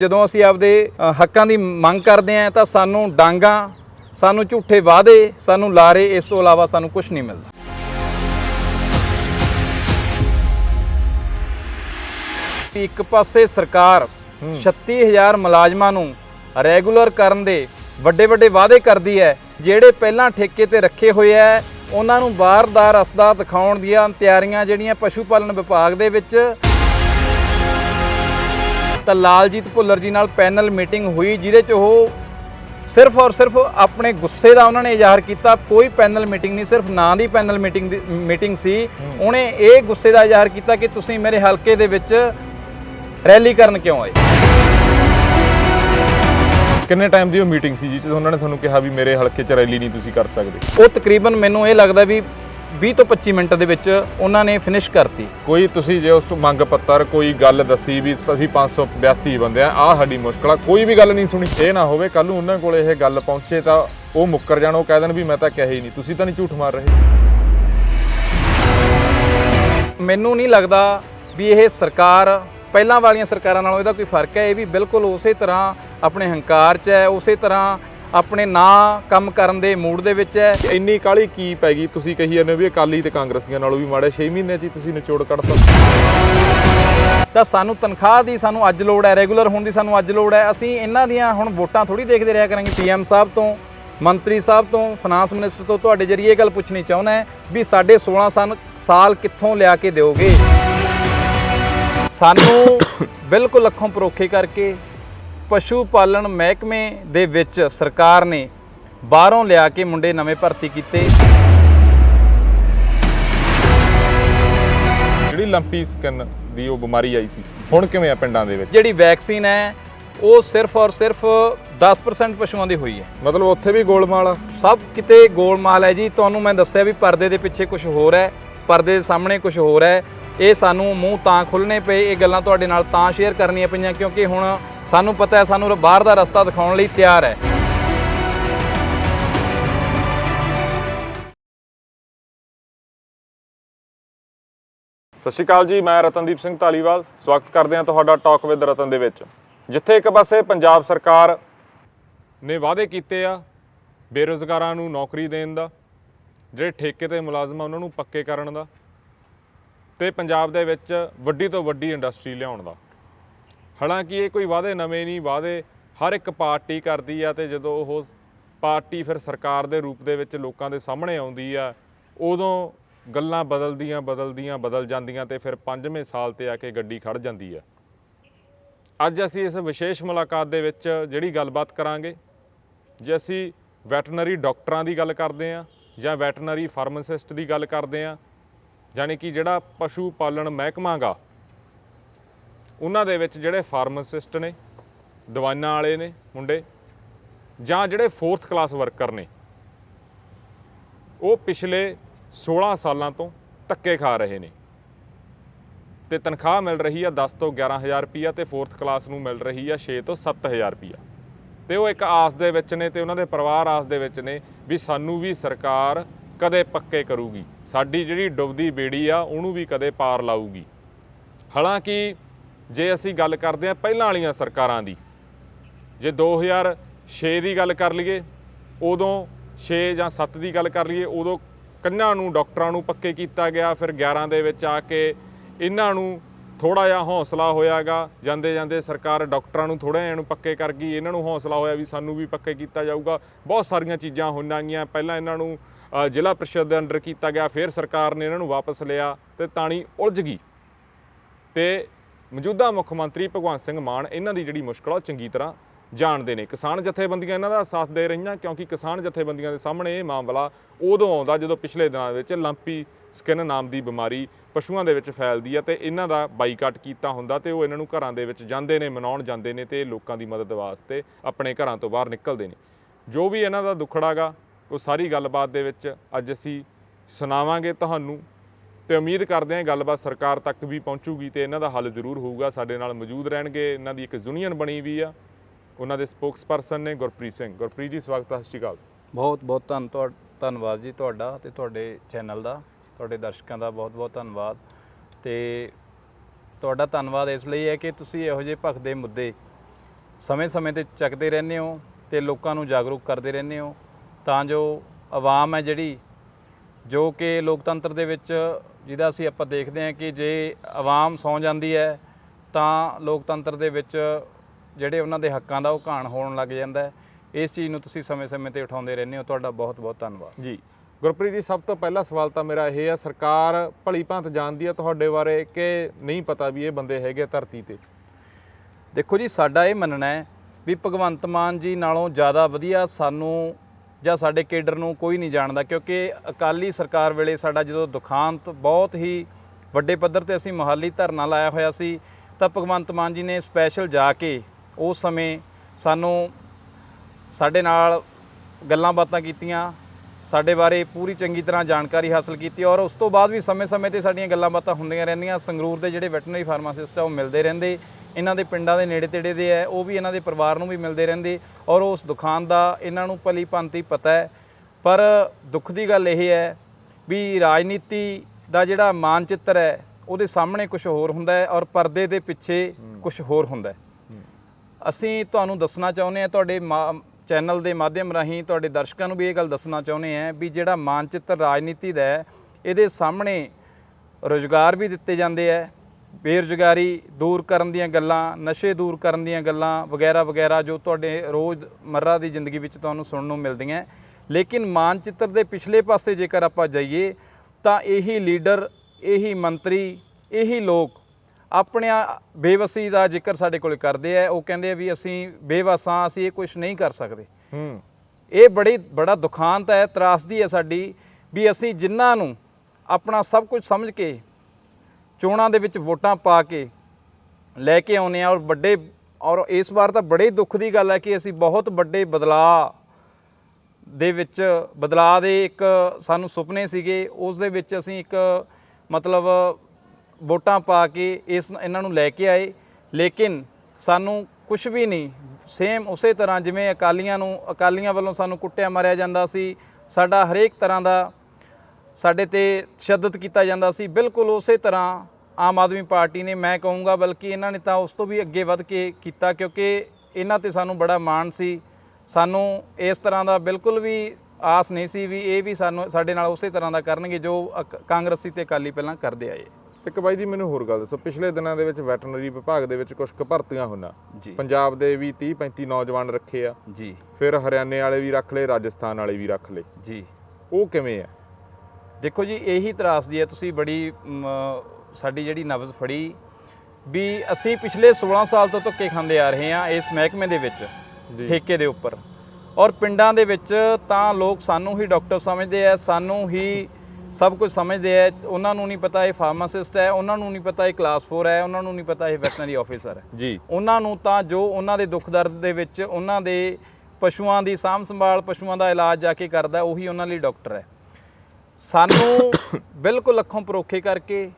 ਜਦੋਂ ਅਸੀਂ ਆਪਦੇ ਹੱਕਾਂ ਦੀ ਮੰਗ ਕਰਦੇ ਹਾਂ ਤਾਂ ਸਾਨੂੰ ਡਾਂਗਾ ਸਾਨੂੰ ਝੂਠੇ ਵਾਅਦੇ ਸਾਨੂੰ ਲਾਰੇ ਇਸ ਤੋਂ ਇਲਾਵਾ ਸਾਨੂੰ ਕੁਝ ਨਹੀਂ ਮਿਲਦਾ। ਵੀ ਇੱਕ ਪਾਸੇ ਸਰਕਾਰ 36000 ਮੁਲਾਜ਼ਮਾਂ ਨੂੰ ਰੈਗੂਲਰ ਕਰਨ ਦੇ ਵੱਡੇ ਵੱਡੇ ਵਾਅਦੇ ਕਰਦੀ ਹੈ ਜਿਹੜੇ ਪਹਿਲਾਂ ਠੇਕੇ ਤੇ ਰੱਖੇ ਹੋਏ ਹੈ ਉਹਨਾਂ ਨੂੰ ਬਾਹਰ ਦਾ ਰਸਤਾ ਦਿਖਾਉਣ ਦੀਆਂ ਤਿਆਰੀਆਂ ਜਿਹੜੀਆਂ ਪਸ਼ੂ ਪਾਲਣ ਵਿਭਾਗ ਦੇ ਵਿੱਚ ਤਾਂ ਲਾਲਜੀਤ ਭੁੱਲਰ ਜੀ ਨਾਲ ਪੈਨਲ ਮੀਟਿੰਗ ਹੋਈ ਜਿਹਦੇ ਚ ਉਹ ਸਿਰਫ ਔਰ ਸਿਰਫ ਆਪਣੇ ਗੁੱਸੇ ਦਾ ਉਹਨਾਂ ਨੇ ਇਜ਼ਹਾਰ ਕੀਤਾ। ਕੋਈ ਪੈਨਲ ਮੀਟਿੰਗ ਨਹੀਂ ਸਿਰਫ ਨਾਂ ਦੀ ਪੈਨਲ ਮੀਟਿੰਗ ਦੀ ਮੀਟਿੰਗ ਸੀ। ਉਹਨੇ ਇਹ ਗੁੱਸੇ ਦਾ ਇਜ਼ਹਾਰ ਕੀਤਾ ਕਿ ਤੁਸੀਂ ਮੇਰੇ ਹਲਕੇ ਦੇ ਵਿੱਚ ਰੈਲੀ ਕਰਨ ਕਿਉਂ ਆਏ? ਕਿੰਨੇ ਟਾਈਮ ਦੀ ਉਹ ਮੀਟਿੰਗ ਸੀ ਜਿਸ 'ਚ ਉਹਨਾਂ ਨੇ ਤੁਹਾਨੂੰ ਕਿਹਾ ਵੀ ਮੇਰੇ ਹਲਕੇ 'ਚ ਰੈਲੀ ਨਹੀਂ ਤੁਸੀਂ ਕਰ ਸਕਦੇ? ਉਹ ਤਕਰੀਬਨ ਮੈਨੂੰ ਇਹ ਲੱਗਦਾ ਵੀ 20 ਤੋਂ 25 ਮਿੰਟ ਦੇ ਵਿੱਚ ਉਹਨਾਂ ਨੇ ਫਿਨਿਸ਼ ਕਰਤੀ। ਕੋਈ ਤੁਸੀਂ ਜੇ ਉਸ ਤੋਂ ਮੰਗ ਪੱਤਰ ਕੋਈ ਗੱਲ ਦੱਸੀ ਵੀ ਅਸੀਂ 582 ਬੰਦੇ ਆ ਆਹ ਸਾਡੀ ਮੁਸ਼ਕਲ ਆ ਕੋਈ ਵੀ ਗੱਲ ਨਹੀਂ ਸੁਣੀ। ਇਹ ਨਾ ਹੋਵੇ ਕੱਲ ਨੂੰ ਉਹਨਾਂ ਕੋਲ ਇਹ ਗੱਲ ਪਹੁੰਚੇ ਤਾਂ ਉਹ ਮੁੱਕਰ ਜਾਣ ਉਹ ਕਹਿ ਦੇਣ ਵੀ ਮੈਂ ਤਾਂ ਕਿਹਾ ਹੀ ਨਹੀਂ ਤੁਸੀਂ ਤਾਂ ਨਹੀਂ ਝੂਠ ਮਾਰ ਰਹੇ। ਮੈਨੂੰ ਨਹੀਂ ਲੱਗਦਾ ਵੀ ਇਹ ਸਰਕਾਰ ਪਹਿਲਾਂ ਵਾਲੀਆਂ ਸਰਕਾਰਾਂ ਨਾਲੋਂ ਇਹਦਾ ਕੋਈ ਫ਼ਰਕ ਹੈ ਇਹ ਵੀ ਬਿਲਕੁਲ ਉਸੇ ਤਰ੍ਹਾਂ ਆਪਣੇ ਹੰਕਾਰ 'ਚ ਹੈ ਉਸੇ ਤਰ੍ਹਾਂ ਆਪਣੇ ਨਾਂ ਕੰਮ ਕਰਨ ਦੇ ਮੂਡ ਦੇ ਵਿੱਚ ਹੈ। ਇੰਨੀ ਕਾਲੀ ਕੀ ਪੈ ਗਈ? ਤੁਸੀਂ ਕਹੀ ਜਾਂਦੇ ਹੋ ਵੀ ਅਕਾਲੀ ਤੇ ਕਾਂਗਰਸੀਆਂ ਨਾਲੋਂ ਵੀ ਮਾੜੇ। 6 ਮਹੀਨੇ 'ਚ ਹੀ ਤੁਸੀਂ ਨਿਚੋੜ ਕੱਢਤਾ ਤਾਂ ਸਾਨੂੰ ਤਨਖਾਹ ਦੀ ਸਾਨੂੰ ਅੱਜ ਲੋੜ ਹੈ ਰੈਗੂਲਰ ਹੋਣ ਦੀ ਸਾਨੂੰ ਅੱਜ ਲੋੜ ਹੈ। ਅਸੀਂ ਇਹਨਾਂ ਦੀਆਂ ਹੁਣ ਵੋਟਾਂ ਥੋੜੀ ਦੇਖਦੇ ਰਿਹਾ ਕਰਾਂਗੇ। ਪੀਐਮ ਸਾਹਿਬ ਤੋਂ ਮੰਤਰੀ ਸਾਹਿਬ ਤੋਂ ਫਾਈਨਾਂਸ ਮਿਨਿਸਟਰ ਤੋਂ ਤੁਹਾਡੇ ਜਰੀਏ ਇਹ ਗੱਲ ਪੁੱਛਣੀ ਚਾਹੁੰਦਾ ਹੈ ਵੀ ਸਾਡੇ 16 ਸਾਲ ਸਾਲ ਕਿੱਥੋਂ ਲਿਆ ਕੇ ਦਿਓਗੇ? ਸਾਨੂੰ ਬਿਲਕੁਲ ਅੱਖੋਂ ਪਰੋਖੇ ਕਰਕੇ ਪਸ਼ੂ ਪਾਲਣ ਮਹਿਕਮੇ ਦੇ ਵਿੱਚ ਸਰਕਾਰ ਨੇ ਬਾਹਰੋਂ ਲਿਆ ਕੇ ਮੁੰਡੇ ਨਵੇਂ ਭਰਤੀ ਕੀਤੇ। ਜਿਹੜੀ ਲੰਪੀ ਸਕਿਨ ਦੀ ਉਹ ਬਿਮਾਰੀ ਆਈ ਸੀ ਹੁਣ ਕਿਵੇਂ ਆ ਪਿੰਡਾਂ ਦੇ ਵਿੱਚ? ਜਿਹੜੀ ਵੈਕਸੀਨ ਹੈ ਉਹ ਸਿਰਫ ਔਰ ਸਿਰਫ 10% ਪਸ਼ੂਆਂ ਦੀ ਹੋਈ ਹੈ। ਮਤਲਬ ਉੱਥੇ ਵੀ ਗੋਲਮਾਲ ਆ? ਸਭ ਕਿਤੇ ਗੋਲਮਾਲ ਹੈ ਜੀ। ਤੁਹਾਨੂੰ ਮੈਂ ਦੱਸਿਆ ਵੀ ਪਰਦੇ ਦੇ ਪਿੱਛੇ ਕੁਝ ਹੋਰ ਹੈ ਪਰਦੇ ਦੇ ਸਾਹਮਣੇ ਕੁਝ ਹੋਰ ਹੈ। ਇਹ ਸਾਨੂੰ ਮੂੰਹ ਤਾਂ ਖੁੱਲਨੇ ਪਏ ਇਹ ਗੱਲਾਂ ਤੁਹਾਡੇ ਨਾਲ ਤਾਂ ਸ਼ੇਅਰ ਕਰਨੀਆਂ ਪਈਆਂ ਕਿਉਂਕਿ ਹੁਣ ਸਾਨੂੰ ਪਤਾ ਹੈ, ਸਾਨੂੰ ਬਾਹਰ ਦਾ ਰਸਤਾ ਦਿਖਾਉਣ ਲਈ ਤਿਆਰ ਹੈ। ਸਤਿ ਸ਼੍ਰੀ ਅਕਾਲ ਜੀ, ਮੈਂ ਰਤਨਦੀਪ ਸਿੰਘ ਧਾਲੀਵਾਲ। ਸਵਾਗਤ ਕਰਦੇ ਹਾਂ ਤੁਹਾਡਾ ਟਾਕ ਵਿਦ ਰਤਨ ਦੇ ਵਿੱਚ। ਜਿੱਥੇ ਇੱਕ ਪਾਸੇ ਪੰਜਾਬ ਸਰਕਾਰ ਨੇ ਵਾਅਦੇ ਕੀਤੇ ਆ ਬੇਰੁਜ਼ਗਾਰਾਂ ਨੂੰ ਨੌਕਰੀ ਦੇਣ ਦਾ, ਜਿਹੜੇ ਠੇਕੇ ਤੇ ਮੁਲਾਜ਼ਮ ਆ ਉਹਨਾਂ ਨੂੰ ਪੱਕੇ ਕਰਨ ਦਾ, ਤੇ ਪੰਜਾਬ ਦੇ ਵਿੱਚ ਵੱਡੀ ਤੋਂ ਵੱਡੀ ਇੰਡਸਟਰੀ ਲਿਆਉਣ ਦਾ। ਹਾਲਾਂਕਿ ਇਹ ਕੋਈ ਵਾਅਦੇ ਨਵੇਂ ਨਹੀਂ, ਵਾਅਦੇ ਹਰ ਇੱਕ ਪਾਰਟੀ ਕਰਦੀ ਆ ਤੇ ਜਦੋਂ ਉਹ ਪਾਰਟੀ ਫਿਰ ਸਰਕਾਰ ਦੇ ਰੂਪ ਦੇ ਵਿੱਚ ਲੋਕਾਂ ਦੇ ਸਾਹਮਣੇ ਆਉਂਦੀ ਆ, ਉਦੋਂ ਗੱਲਾਂ ਬਦਲਦੀਆਂ ਬਦਲਦੀਆਂ, ਬਦਲ ਜਾਂਦੀਆਂ ਤੇ ਫਿਰ ਪੰਜਵੇਂ ਸਾਲ ਤੇ ਆ ਕੇ ਗੱਡੀ ਖੜ ਜਾਂਦੀ ਆ। ਅੱਜ ਅਸੀਂ ਇਸ ਵਿਸ਼ੇਸ਼ ਮੁਲਾਕਾਤ ਦੇ ਵਿੱਚ ਜਿਹੜੀ ਗੱਲਬਾਤ ਕਰਾਂਗੇ, ਜੇ ਅਸੀਂ ਵੈਟਰਨਰੀ ਡਾਕਟਰਾਂ ਦੀ ਗੱਲ ਕਰਦੇ ਆ ਜਾਂ ਵੈਟਰਨਰੀ ਫਾਰਮਾਸਿਸਟ ਦੀ ਗੱਲ ਕਰਦੇ ਆ ਯਾਨੀ ਕਿ ਜਿਹੜਾ ਪਸ਼ੂ ਪਾਲਣ ਮਹਿਕਮਾ ਗਾ ਉਹਨਾਂ ਦੇ ਵਿੱਚ ਜਿਹੜੇ ਫਾਰਮਾਸਿਸਟ ਨੇ, ਦਵਾਈਆਂ ਵਾਲੇ ਨੇ ਮੁੰਡੇ, ਜਾਂ ਜਿਹੜੇ 4th ਕਲਾਸ ਵਰਕਰ ਨੇ, ਉਹ ਪਿਛਲੇ 16 ਸਾਲਾਂ ਤੋਂ ਧੱਕੇ ਖਾ ਰਹੇ ਨੇ। ਤੇ ਤਨਖਾਹ ਮਿਲ ਰਹੀ ਆ 10 ਤੋਂ 11000 ਰੁਪਈਆ ਤੇ 4th ਕਲਾਸ ਨੂੰ ਮਿਲ ਰਹੀ ਆ 6 ਤੋਂ 7000 ਰੁਪਈਆ। ਤੇ ਉਹ ਇੱਕ ਆਸ ਦੇ ਵਿੱਚ ਨੇ ਤੇ ਉਹਨਾਂ ਦੇ ਪਰਿਵਾਰ ਆਸ ਦੇ ਵਿੱਚ ਨੇ ਵੀ ਸਾਨੂੰ ਵੀ ਸਰਕਾਰ ਕਦੇ ਪੱਕੇ ਕਰੂਗੀ। ਸਾਡੀ ਜਿਹੜੀ ਡੁੱਬਦੀ ਬੇੜੀ ਆ, ਉਹਨੂੰ ਵੀ ਕਦੇ ਪਾਰ ਲਾਊਗੀ। ਹਾਲਾਂਕਿ ਜੇ ਅਸੀਂ ਗੱਲ ਕਰਦੇ ਹਾਂ ਪਹਿਲਾਂ ਵਾਲੀਆਂ ਸਰਕਾਰਾਂ ਦੀ, ਜੇ 2006 ਦੀ ਗੱਲ ਕਰ ਲਈਏ, ਉਦੋਂ 6 ਜਾਂ 7 ਦੀ ਗੱਲ ਕਰ ਲਈਏ, ਉਦੋਂ ਕੰਨਾਂ ਨੂੰ, ਡਾਕਟਰਾਂ ਨੂੰ ਪੱਕੇ ਕੀਤਾ ਗਿਆ, ਫਿਰ 11 ਦੇ ਵਿੱਚ ਆ ਕੇ ਇਹਨਾਂ ਨੂੰ ਥੋੜਾ ਜਿਹਾ ਹੌਸਲਾ ਹੋਇਆਗਾ, ਜਾਂਦੇ ਜਾਂਦੇ ਸਰਕਾਰ ਡਾਕਟਰਾਂ ਨੂੰ ਥੋੜਾ ਜਿਹਾ ਨੂੰ ਪੱਕੇ ਕਰ ਗਈ, ਇਹਨਾਂ ਨੂੰ ਹੌਸਲਾ ਹੋਇਆ ਵੀ ਸਾਨੂੰ ਵੀ ਪੱਕੇ ਕੀਤਾ ਜਾਊਗਾ। ਬਹੁਤ ਸਾਰੀਆਂ ਚੀਜ਼ਾਂ ਹੋਈਆਂ ਪਹਿਲਾਂ ਇਹਨਾਂ ਨੂੰ ਜ਼ਿਲ੍ਹਾ ਪ੍ਰੀਸ਼ਦ ਦੇ ਅੰਡਰ ਕੀਤਾ ਗਿਆ, ਫਿਰ ਸਰਕਾਰ ਨੇ ਇਹਨਾਂ ਨੂੰ ਵਾਪਸ ਲਿਆ ਤੇ ਤਾਣੀ ਉਲਝ ਗਈ। ਤੇ ਮੌਜੂਦਾ ਮੁੱਖ ਮੰਤਰੀ ਭਗਵੰਤ ਸਿੰਘ ਮਾਨ ਇਹਨਾਂ ਦੀ ਜਿਹੜੀ ਮੁਸ਼ਕਲ ਆ, ਉਹ ਚੰਗੀ ਤਰ੍ਹਾਂ ਜਾਣਦੇ ਨੇ। ਕਿਸਾਨ ਜਥੇਬੰਦੀਆਂ ਇਹਨਾਂ ਦਾ ਸਾਥ ਦੇ ਰਹੀਆਂ, ਕਿਉਂਕਿ ਕਿਸਾਨ ਜਥੇਬੰਦੀਆਂ ਦੇ ਸਾਹਮਣੇ ਇਹ ਮਾਮਲਾ ਉਦੋਂ ਆਉਂਦਾ ਜਦੋਂ ਪਿਛਲੇ ਦਿਨਾਂ ਵਿੱਚ ਲੰਪੀ ਸਕਿਨ ਨਾਮ ਦੀ ਬਿਮਾਰੀ ਪਸ਼ੂਆਂ ਦੇ ਵਿੱਚ ਫੈਲਦੀ ਹੈ ਤੇ ਇਹਨਾਂ ਦਾ ਬਾਈਕਾਟ ਕੀਤਾ ਹੁੰਦਾ ਤੇ ਉਹ ਇਹਨਾਂ ਨੂੰ ਘਰਾਂ ਦੇ ਵਿੱਚ ਜਾਂਦੇ ਨੇ, ਮਨਾਉਣ ਜਾਂਦੇ ਨੇ ਤੇ ਲੋਕਾਂ ਦੀ ਮਦਦ ਵਾਸਤੇ ਆਪਣੇ ਘਰਾਂ ਤੋਂ ਬਾਹਰ ਨਿਕਲਦੇ ਨੇ। ਜੋ ਵੀ ਇਹਨਾਂ ਦਾ ਦੁੱਖੜਾਗਾ, ਉਹ ਸਾਰੀ ਗੱਲਬਾਤ ਦੇ ਵਿੱਚ ਅੱਜ ਅਸੀਂ ਸੁਣਾਵਾਂਗੇ ਤੁਹਾਨੂੰ। ਤੇ ਉਮੀਦ ਕਰਦੇ ਹਾਂ ਗੱਲਬਾਤ ਸਰਕਾਰ ਤੱਕ ਵੀ ਪਹੁੰਚੂਗੀ ਤੇ ਇਹਨਾਂ ਦਾ ਹੱਲ ਜ਼ਰੂਰ ਹੋਊਗਾ। ਸਾਡੇ ਨਾਲ ਮੌਜੂਦ ਰਹਿਣਗੇ, ਇਹਨਾਂ ਦੀ ਇੱਕ ਯੂਨੀਅਨ ਬਣੀ ਵੀ ਆ। ਉਹਨਾਂ ਦੇ ਸਪੋਕਸਪਰਸਨ ਨੇ ਗੁਰਪ੍ਰੀਤ ਸਿੰਘ। ਗੁਰਪ੍ਰੀਤ ਜੀ, ਸਵਾਗਤ ਹੈ ਸਤਿ ਸ਼੍ਰੀ ਅਕਾਲ। ਬਹੁਤ ਬਹੁਤ ਧੰਨ ਤੁਹਾ- ਧੰਨਵਾਦ ਜੀ ਤੁਹਾਡਾ ਤੇ ਤੁਹਾਡੇ ਚੈਨਲ ਦਾ, ਤੁਹਾਡੇ ਦਰਸ਼ਕਾਂ ਦਾ ਬਹੁਤ ਬਹੁਤ ਧੰਨਵਾਦ। ਤੇ ਤੁਹਾਡਾ ਧੰਨਵਾਦ ਇਸ ਲਈ ਹੈ ਕਿ ਤੁਸੀਂ ਇਹੋ ਜਿਹੇ ਭਖਦੇ ਮੁੱਦੇ ਸਮੇਂ-ਸਮੇਂ ਤੇ ਚੱਕਦੇ ਰਹਿੰਦੇ ਹੋ ਤੇ ਲੋਕਾਂ ਨੂੰ ਜਾਗਰੂਕ ਕਰਦੇ ਰਹਿੰਦੇ ਹੋ। ਤਾਂ ਜੋ ਆਵਾਮ ਹੈ ਜਿਹੜੀ ਜੋ ਕਿ ਲੋਕਤੰਤਰ ਦੇ ਵਿੱਚ ਜਿਹਦਾ ਅਸੀਂ ਆਪਾਂ ਦੇਖਦੇ ਹਾਂ ਕਿ ਜੇ ਆਵਾਮ ਸੌ ਜਾਂਦੀ ਹੈ ਤਾਂ ਲੋਕਤੰਤਰ ਦੇ ਵਿੱਚ ਜਿਹੜੇ ਉਹਨਾਂ ਦੇ ਹੱਕਾਂ ਦਾ ਉਹ ਘਾਣ ਹੋਣ ਲੱਗ ਜਾਂਦਾ ਹੈ। ਇਸ ਚੀਜ਼ ਨੂੰ ਤੁਸੀਂ ਸਮੇਂ-ਸਮੇਂ ਤੇ ਉਠਾਉਂਦੇ ਰਹਿੰਦੇ ਹੋ। ਤੁਹਾਡਾ ਬਹੁਤ-ਬਹੁਤ ਧੰਨਵਾਦ। ਜੀ। ਗੁਰਪ੍ਰੀਤ ਜੀ ਸਭ ਤੋਂ ਪਹਿਲਾ ਸਵਾਲ ਤਾਂ ਮੇਰਾ ਇਹ ਹੈ ਸਰਕਾਰ ਭਲੀ ਭਾਂਤ ਜਾਣਦੀ ਹੈ ਤੁਹਾਡੇ ਬਾਰੇ ਕਿ ਨਹੀਂ ਪਤਾ ਵੀ ਇਹ ਬੰਦੇ ਹੈਗੇ ਆ ਧਰਤੀ ਤੇ? ਦੇਖੋ ਜੀ ਸਾਡਾ ਇਹ ਮੰਨਣਾ ਹੈ ਵੀ ਭਗਵੰਤ ਮਾਨ ਜੀ ਨਾਲੋਂ ਜ਼ਿਆਦਾ ਵਧੀਆ ਸਾਨੂੰ ਜਾਂ ਸਾਡੇ ਕੇਡਰ ਨੂੰ ਕੋਈ ਨਹੀਂ ਜਾਣਦਾ, ਕਿਉਂਕਿ ਅਕਾਲੀ ਸਰਕਾਰ ਵੇਲੇ ਸਾਡਾ ਜਦੋਂ ਦੁਖਾਂਤ ਬਹੁਤ ਹੀ ਵੱਡੇ ਪੱਧਰ ਤੇ ਅਸੀਂ ਮੋਹਾਲੀ ਧਰਨਾ ਲਾਇਆ ਹੋਇਆ ਸੀ, ਤਾਂ ਭਗਵੰਤ ਮਾਨ ਜੀ ਨੇ ਸਪੈਸ਼ਲ ਜਾ ਕੇ ਉਸ ਸਮੇਂ ਸਾਨੂੰ ਸਾਡੇ ਨਾਲ ਗੱਲਾਂ ਬਾਤਾਂ ਕੀਤੀਆਂ ਸਾਡੇ ਬਾਰੇ ਪੂਰੀ ਚੰਗੀ ਤਰ੍ਹਾਂ ਜਾਣਕਾਰੀ ਹਾਸਲ ਕੀਤੀ ਔਰ ਉਸ ਤੋਂ ਬਾਅਦ ਵੀ ਸਮੇਂ-ਸਮੇਂ ਤੇ ਸਾਡੀਆਂ ਗੱਲਾਂ ਬਾਤਾਂ ਹੁੰਦੀਆਂ ਰਹਿੰਦੀਆਂ। ਸੰਗਰੂਰ ਦੇ ਜਿਹੜੇ ਵੈਟਰਨਰੀ ਫਾਰਮਾਸਿਸਟ ਆ ਉਹ ਮਿਲਦੇ ਰਹਿੰਦੇ। ਇਹਨਾਂ ਦੇ ਪਿੰਡਾਂ ਦੇ ਨੇੜੇ ਤੇੜੇ ਦੇ ਆ ਉਹ ਵੀ ਇਹਨਾਂ ਦੇ ਪਰਿਵਾਰ ਨੂੰ ਵੀ ਮਿਲਦੇ ਰਹਿੰਦੇ ਔਰ ਉਸ ਦੁਕਾਨ ਦਾ ਇਹਨਾਂ ਨੂੰ ਭਲੀ ਭਾਂਤੀ ਪਤਾ ਹੈ। ਪਰ ਦੁੱਖ ਦੀ ਗੱਲ ਇਹ ਹੈ ਵੀ ਰਾਜਨੀਤੀ ਦਾ ਜਿਹੜਾ ਮਾਨਚਿੱਤਰ ਹੈ ਉਹਦੇ ਸਾਹਮਣੇ ਕੁਝ ਹੋਰ ਹੁੰਦਾ ਹੈ ਔਰ ਪਰਦੇ ਦੇ ਪਿੱਛੇ ਕੁਝ ਹੋਰ ਹੁੰਦਾ ਹੈ। ਅਸੀਂ ਤੁਹਾਨੂੰ ਦੱਸਣਾ ਚਾਹੁੰਦੇ ਹਾਂ ਤੁਹਾਡੇ ਮਾ- ਚੈਨਲ ਦੇ ਮਾਧਿਅਮ ਰਾਹੀਂ ਤੁਹਾਡੇ ਦਰਸ਼ਕਾਂ ਨੂੰ ਵੀ ਇਹ ਗੱਲ ਦੱਸਣਾ ਚਾਹੁੰਦੇ ਹਾਂ ਵੀ ਜਿਹੜਾ ਮਾਨਚਿੱਤਰ ਰਾਜਨੀਤੀ ਦਾ ਹੈ, ਇਹਦੇ ਸਾਹਮਣੇ ਰੋਜ਼ਗਾਰ ਵੀ ਦਿੱਤੇ ਜਾਂਦੇ ਹੈ ਬੇਰੁਜ਼ਗਾਰੀ ਦੂਰ ਕਰਨ ਦੀਆਂ ਗੱਲਾਂ, ਨਸ਼ੇ ਦੂਰ ਕਰਨ ਦੀਆਂ ਗੱਲਾਂ ਵਗੈਰਾ ਵਗੈਰਾ ਜੋ ਤੁਹਾਡੇ ਰੋਜ਼ ਮਰਰਾ ਦੀ ਜ਼ਿੰਦਗੀ ਵਿੱਚ ਤੁਹਾਨੂੰ ਸੁਣਨ ਨੂੰ ਮਿਲਦੀਆਂ ਹੈ। ਲੇਕਿਨ ਮਾਨਚਿੱਤਰ ਦੇ ਪਿਛਲੇ ਪਾਸੇ ਜੇਕਰ ਆਪਾਂ ਜਾਈਏ ਤਾਂ ਇਹੀ ਲੀਡਰ, ਇਹੀ ਮੰਤਰੀ, ਇਹੀ ਲੋਕ ਆਪਣਿਆਂ ਬੇਵਸੀ ਦਾ ਜ਼ਿਕਰ ਸਾਡੇ ਕੋਲ ਕਰਦੇ ਆ ਉਹ ਕਹਿੰਦੇ ਆ ਵੀ ਅਸੀਂ ਬੇਵਸਾਂ ਅਸੀਂ ਇਹ ਕੁਝ ਨਹੀਂ ਕਰ ਸਕਦੇ। ਹੂੰ। ਇਹ ਬੜੀ ਬੜਾ ਦੁਖਾਂਤ ਹੈ ਤਰਾਸਦੀ ਹੈ ਸਾਡੀ ਵੀ ਅਸੀਂ ਜਿਨ੍ਹਾਂ ਨੂੰ ਆਪਣਾ ਸਭ ਕੁਝ ਸਮਝ ਕੇ ਚੋਣਾਂ ਦੇ ਵਿੱਚ ਵੋਟਾਂ ਪਾ ਕੇ ਲੈ ਕੇ ਆਉਨੇ ਆ ਔਰ ਵੱਡੇ ਔਰ ਇਸ ਵਾਰ ਤਾਂ ਬੜੇ ਦੁੱਖ ਦੀ ਗੱਲ ਹੈ ਕਿ ਅਸੀਂ ਬਹੁਤ ਵੱਡੇ ਬਦਲਾਅ ਦੇ ਵਿੱਚ ਬਦਲਾਅ ਦੇ ਇੱਕ ਸਾਨੂੰ ਸੁਪਨੇ ਸੀਗੇ ਉਸ ਦੇ ਵਿੱਚ ਅਸੀਂ ਇੱਕ ਮਤਲਬ ਵੋਟਾਂ ਪਾ ਕੇ ਇਸ ਇਹਨਾਂ ਨੂੰ ਲੈ ਕੇ ਆਏ। ਲੇਕਿਨ ਸਾਨੂੰ ਕੁਝ ਵੀ ਨਹੀਂ। ਸੇਮ ਉਸੇ ਤਰ੍ਹਾਂ ਜਿਵੇਂ ਅਕਾਲੀਆਂ ਨੂੰ ਅਕਾਲੀਆਂ ਵੱਲੋਂ ਸਾਨੂੰ ਕੁੱਟਿਆ ਮਾਰਿਆ ਜਾਂਦਾ ਸੀ। ਸਾਡਾ ਹਰੇਕ ਤਰ੍ਹਾਂ ਦਾ ਸਾਡੇ ਤੇ ਤਸ਼ੱਦਦ ਕੀਤਾ ਜਾਂਦਾ ਸੀ। ਬਿਲਕੁਲ ਉਸੇ ਤਰ੍ਹਾਂ ਆਮ ਆਦਮੀ ਪਾਰਟੀ ਨੇ ਮੈਂ ਕਹੂੰਗਾ, ਬਲਕਿ ਇਹਨਾਂ ਨੇ ਤਾਂ ਉਸ ਤੋਂ ਵੀ ਅੱਗੇ ਵੱਧ ਕੇ ਕੀਤਾ, ਕਿਉਂਕਿ ਇਹਨਾਂ ਤੇ ਸਾਨੂੰ ਬੜਾ ਮਾਣ ਸੀ। ਸਾਨੂੰ ਇਸ ਤਰ੍ਹਾਂ ਦਾ ਬਿਲਕੁਲ ਵੀ ਆਸ ਨਹੀਂ ਸੀ ਵੀ ਇਹ ਵੀ ਸਾਨੂੰ ਸਾਡੇ ਨਾਲ ਉਸੇ ਤਰ੍ਹਾਂ ਦਾ ਕਰਨਗੇ ਜੋ ਅਕ- ਕਾਂਗਰਸੀ ਤੇ ਅਕਾਲੀ ਪਹਿਲਾਂ ਕਰਦੇ ਆਏ। ਇੱਕ ਬਾਈ ਜੀ ਮੈਨੂੰ ਹੋਰ ਗੱਲ ਦੱਸੋ। ਪਿਛਲੇ ਦਿਨਾਂ ਦੇ ਵਿੱਚ ਵੈਟਰਨਰੀ ਵਿਭਾਗ ਦੇ ਵਿੱਚ ਕੁਝ ਕੁ ਭਰਤੀਆਂ ਹੋਣਾ ਜੀ। ਪੰਜਾਬ ਦੇ ਵੀ 30 35 ਨੌਜਵਾਨ ਰੱਖੇ ਆ। ਜੀ। ਫਿਰ ਹਰਿਆਣੇ ਵਾਲੇ ਵੀ ਰੱਖ ਲਏ ਰਾਜਸਥਾਨ ਵਾਲੇ ਵੀ ਰੱਖ ਲਏ। ਜੀ। ਉਹ ਕਿਵੇਂ ਆ? ਦੇਖੋ ਜੀ ਇਹੀ ਤਰਾਸਦੀ ਹੈ। ਤੁਸੀਂ ਬੜੀ ਸਾਡੀ ਜਿਹੜੀ ਨਬਜ਼ ਫੜੀ ਵੀ ਅਸੀਂ ਪਿਛਲੇ 16 ਸਾਲ ਤੋਂ ਧੱਕੇ ਖਾਂਦੇ ਆ ਰਹੇ ਹਾਂ ਇਸ ਮਹਿਕਮੇ ਦੇ ਵਿੱਚ। ਠੇਕੇ ਦੇ ਉੱਪਰ। ਔਰ ਪਿੰਡਾਂ ਦੇ ਵਿੱਚ ਤਾਂ ਲੋਕ ਸਾਨੂੰ ਹੀ ਡਾਕਟਰ ਸਮਝਦੇ ਆ ਸਾਨੂੰ ਹੀ ਸਭ ਕੁਝ ਸਮਝਦੇ ਆ ਉਹਨਾਂ ਨੂੰ ਨਹੀਂ ਪਤਾ ਇਹ ਫਾਰਮਾਸਿਸਟ ਹੈ ਉਹਨਾਂ ਨੂੰ ਨਹੀਂ ਪਤਾ ਇਹ ਕਲਾਸ 4 ਹੈ ਉਹਨਾਂ ਨੂੰ ਨਹੀਂ ਪਤਾ ਇਹ ਵੈਟਰਨਰੀ ਆਫੀਸਰ ਹੈ ਜੀ। ਉਹਨਾਂ ਨੂੰ ਤਾਂ ਜੋ ਉਹਨਾਂ ਦੇ ਦੁੱਖ ਦਰਦ ਦੇ ਵਿੱਚ ਉਹਨਾਂ ਦੇ ਪਸ਼ੂਆਂ ਦੀ ਸਾਂਭ ਸੰਭਾਲ ਪਸ਼ੂਆਂ ਦਾ ਇਲਾਜ ਜਾ ਕੇ ਕਰਦਾ ਉਹੀ ਉਹਨਾਂ ਲਈ ਡਾਕਟਰ ਹੈ ਸਾਨੂੰ ਬਿਲਕੁਲ ਅੱਖੋਂ ਪਰੋਖੇ ਕਰਕੇ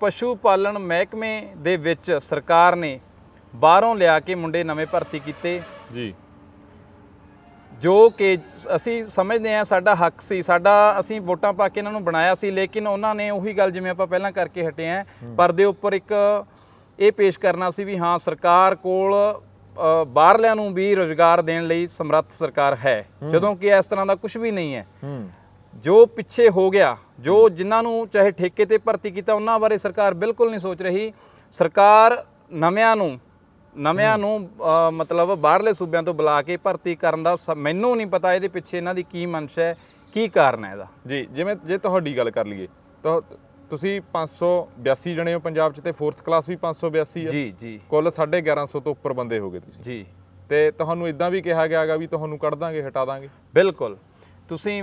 ਪਸ਼ੂ ਪਾਲਣ ਮਹਿਕਮੇ ਦੇ ਵਿੱਚ ਸਰਕਾਰ ਨੇ ਬਾਹਰੋਂ ਲਿਆ ਕੇ ਮੁੰਡੇ ਨਵੇਂ ਭਰਤੀ ਕੀਤੇ। ਜੀ। ਜੋ ਕਿ ਅਸੀਂ ਸਮਝਦੇ ਹਾਂ ਸਾਡਾ ਹੱਕ ਸੀ ਸਾਡਾ ਅਸੀਂ ਵੋਟਾਂ ਪਾ ਕੇ ਇਹਨਾਂ ਨੂੰ ਬਣਾਇਆ ਸੀ ਲੇਕਿਨ ਉਹਨਾਂ ਨੇ ਉਹੀ ਗੱਲ ਜਿਵੇਂ ਆਪਾਂ ਪਹਿਲਾਂ ਕਰਕੇ ਹਟੇ ਆਂ ਪਰਦੇ ਉੱਪਰ ਇੱਕ ਇਹ ਪੇਸ਼ ਕਰਨਾ ਸੀ ਵੀ ਹਾਂ ਸਰਕਾਰ ਕੋਲ ਬਾਹਰਲਿਆਂ ਨੂੰ ਵੀ ਰੋਜ਼ਗਾਰ ਦੇਣ ਲਈ ਸਮਰੱਥ ਸਰਕਾਰ ਹੈ ਜਦੋਂ ਕਿ ਇਸ ਤਰ੍ਹਾਂ ਦਾ ਕੁਝ ਵੀ ਨਹੀਂ ਹੂੰ। ਜੋ ਪਿੱਛੇ ਹੋ ਗਿਆ ਜੋ ਜਿਨ੍ਹਾਂ ਨੂੰ ਚਾਹੇ ਠੇਕੇ ਤੇ ਭਰਤੀ ਕੀਤਾ ਉਹਨਾਂ ਬਾਰੇ ਸਰਕਾਰ ਬਿਲਕੁਲ ਨਹੀਂ ਸੋਚ ਰਹੀ। ਸਰਕਾਰ ਨਵਿਆਂ ਨੂੰ ਨਵਿਆਂ ਨੂੰ ਮਤਲਬ ਬਾਹਰਲੇ ਸੂਬਿਆਂ ਤੋਂ ਬੁਲਾ ਕੇ ਭਰਤੀ ਕਰਨ ਦਾ ਮੈਨੂੰ ਨਹੀਂ ਪਤਾ ਇਹਦੇ ਪਿੱਛੇ ਇਹਨਾਂ ਦੀ ਕੀ ਮਨਸ਼ਾ ਹੈ ਕੀ ਕਾਰਨ ਹੈ ਇਹਦਾ। ਜੀ ਜਿਵੇਂ ਜੇ ਤੁਹਾਡੀ ਗੱਲ ਕਰ ਲਈਏ ਤਾਂ ਤੁਸੀਂ 582 ਜਣੇ ਹੋ ਪੰਜਾਬ 'ਚ ਤੇ 4th ਕਲਾਸ ਵੀ 582 ਆ। ਜੀ ਜੀ। ਕੁੱਲ 1150 ਤੋਂ ਉੱਪਰ ਬੰਦੇ ਹੋਗੇ ਤੁਸੀਂ। ਜੀ। ਤੇ ਤੁਹਾਨੂੰ ਇਦਾਂ ਵੀ ਕਿਹਾ ਗਿਆਗਾ ਵੀ ਤੁਹਾਨੂੰ ਕੱਢ ਦਾਂਗੇ ਹਟਾ ਦਾਂਗੇ? ਬਿਲਕੁਲ। ਤੁਸੀਂ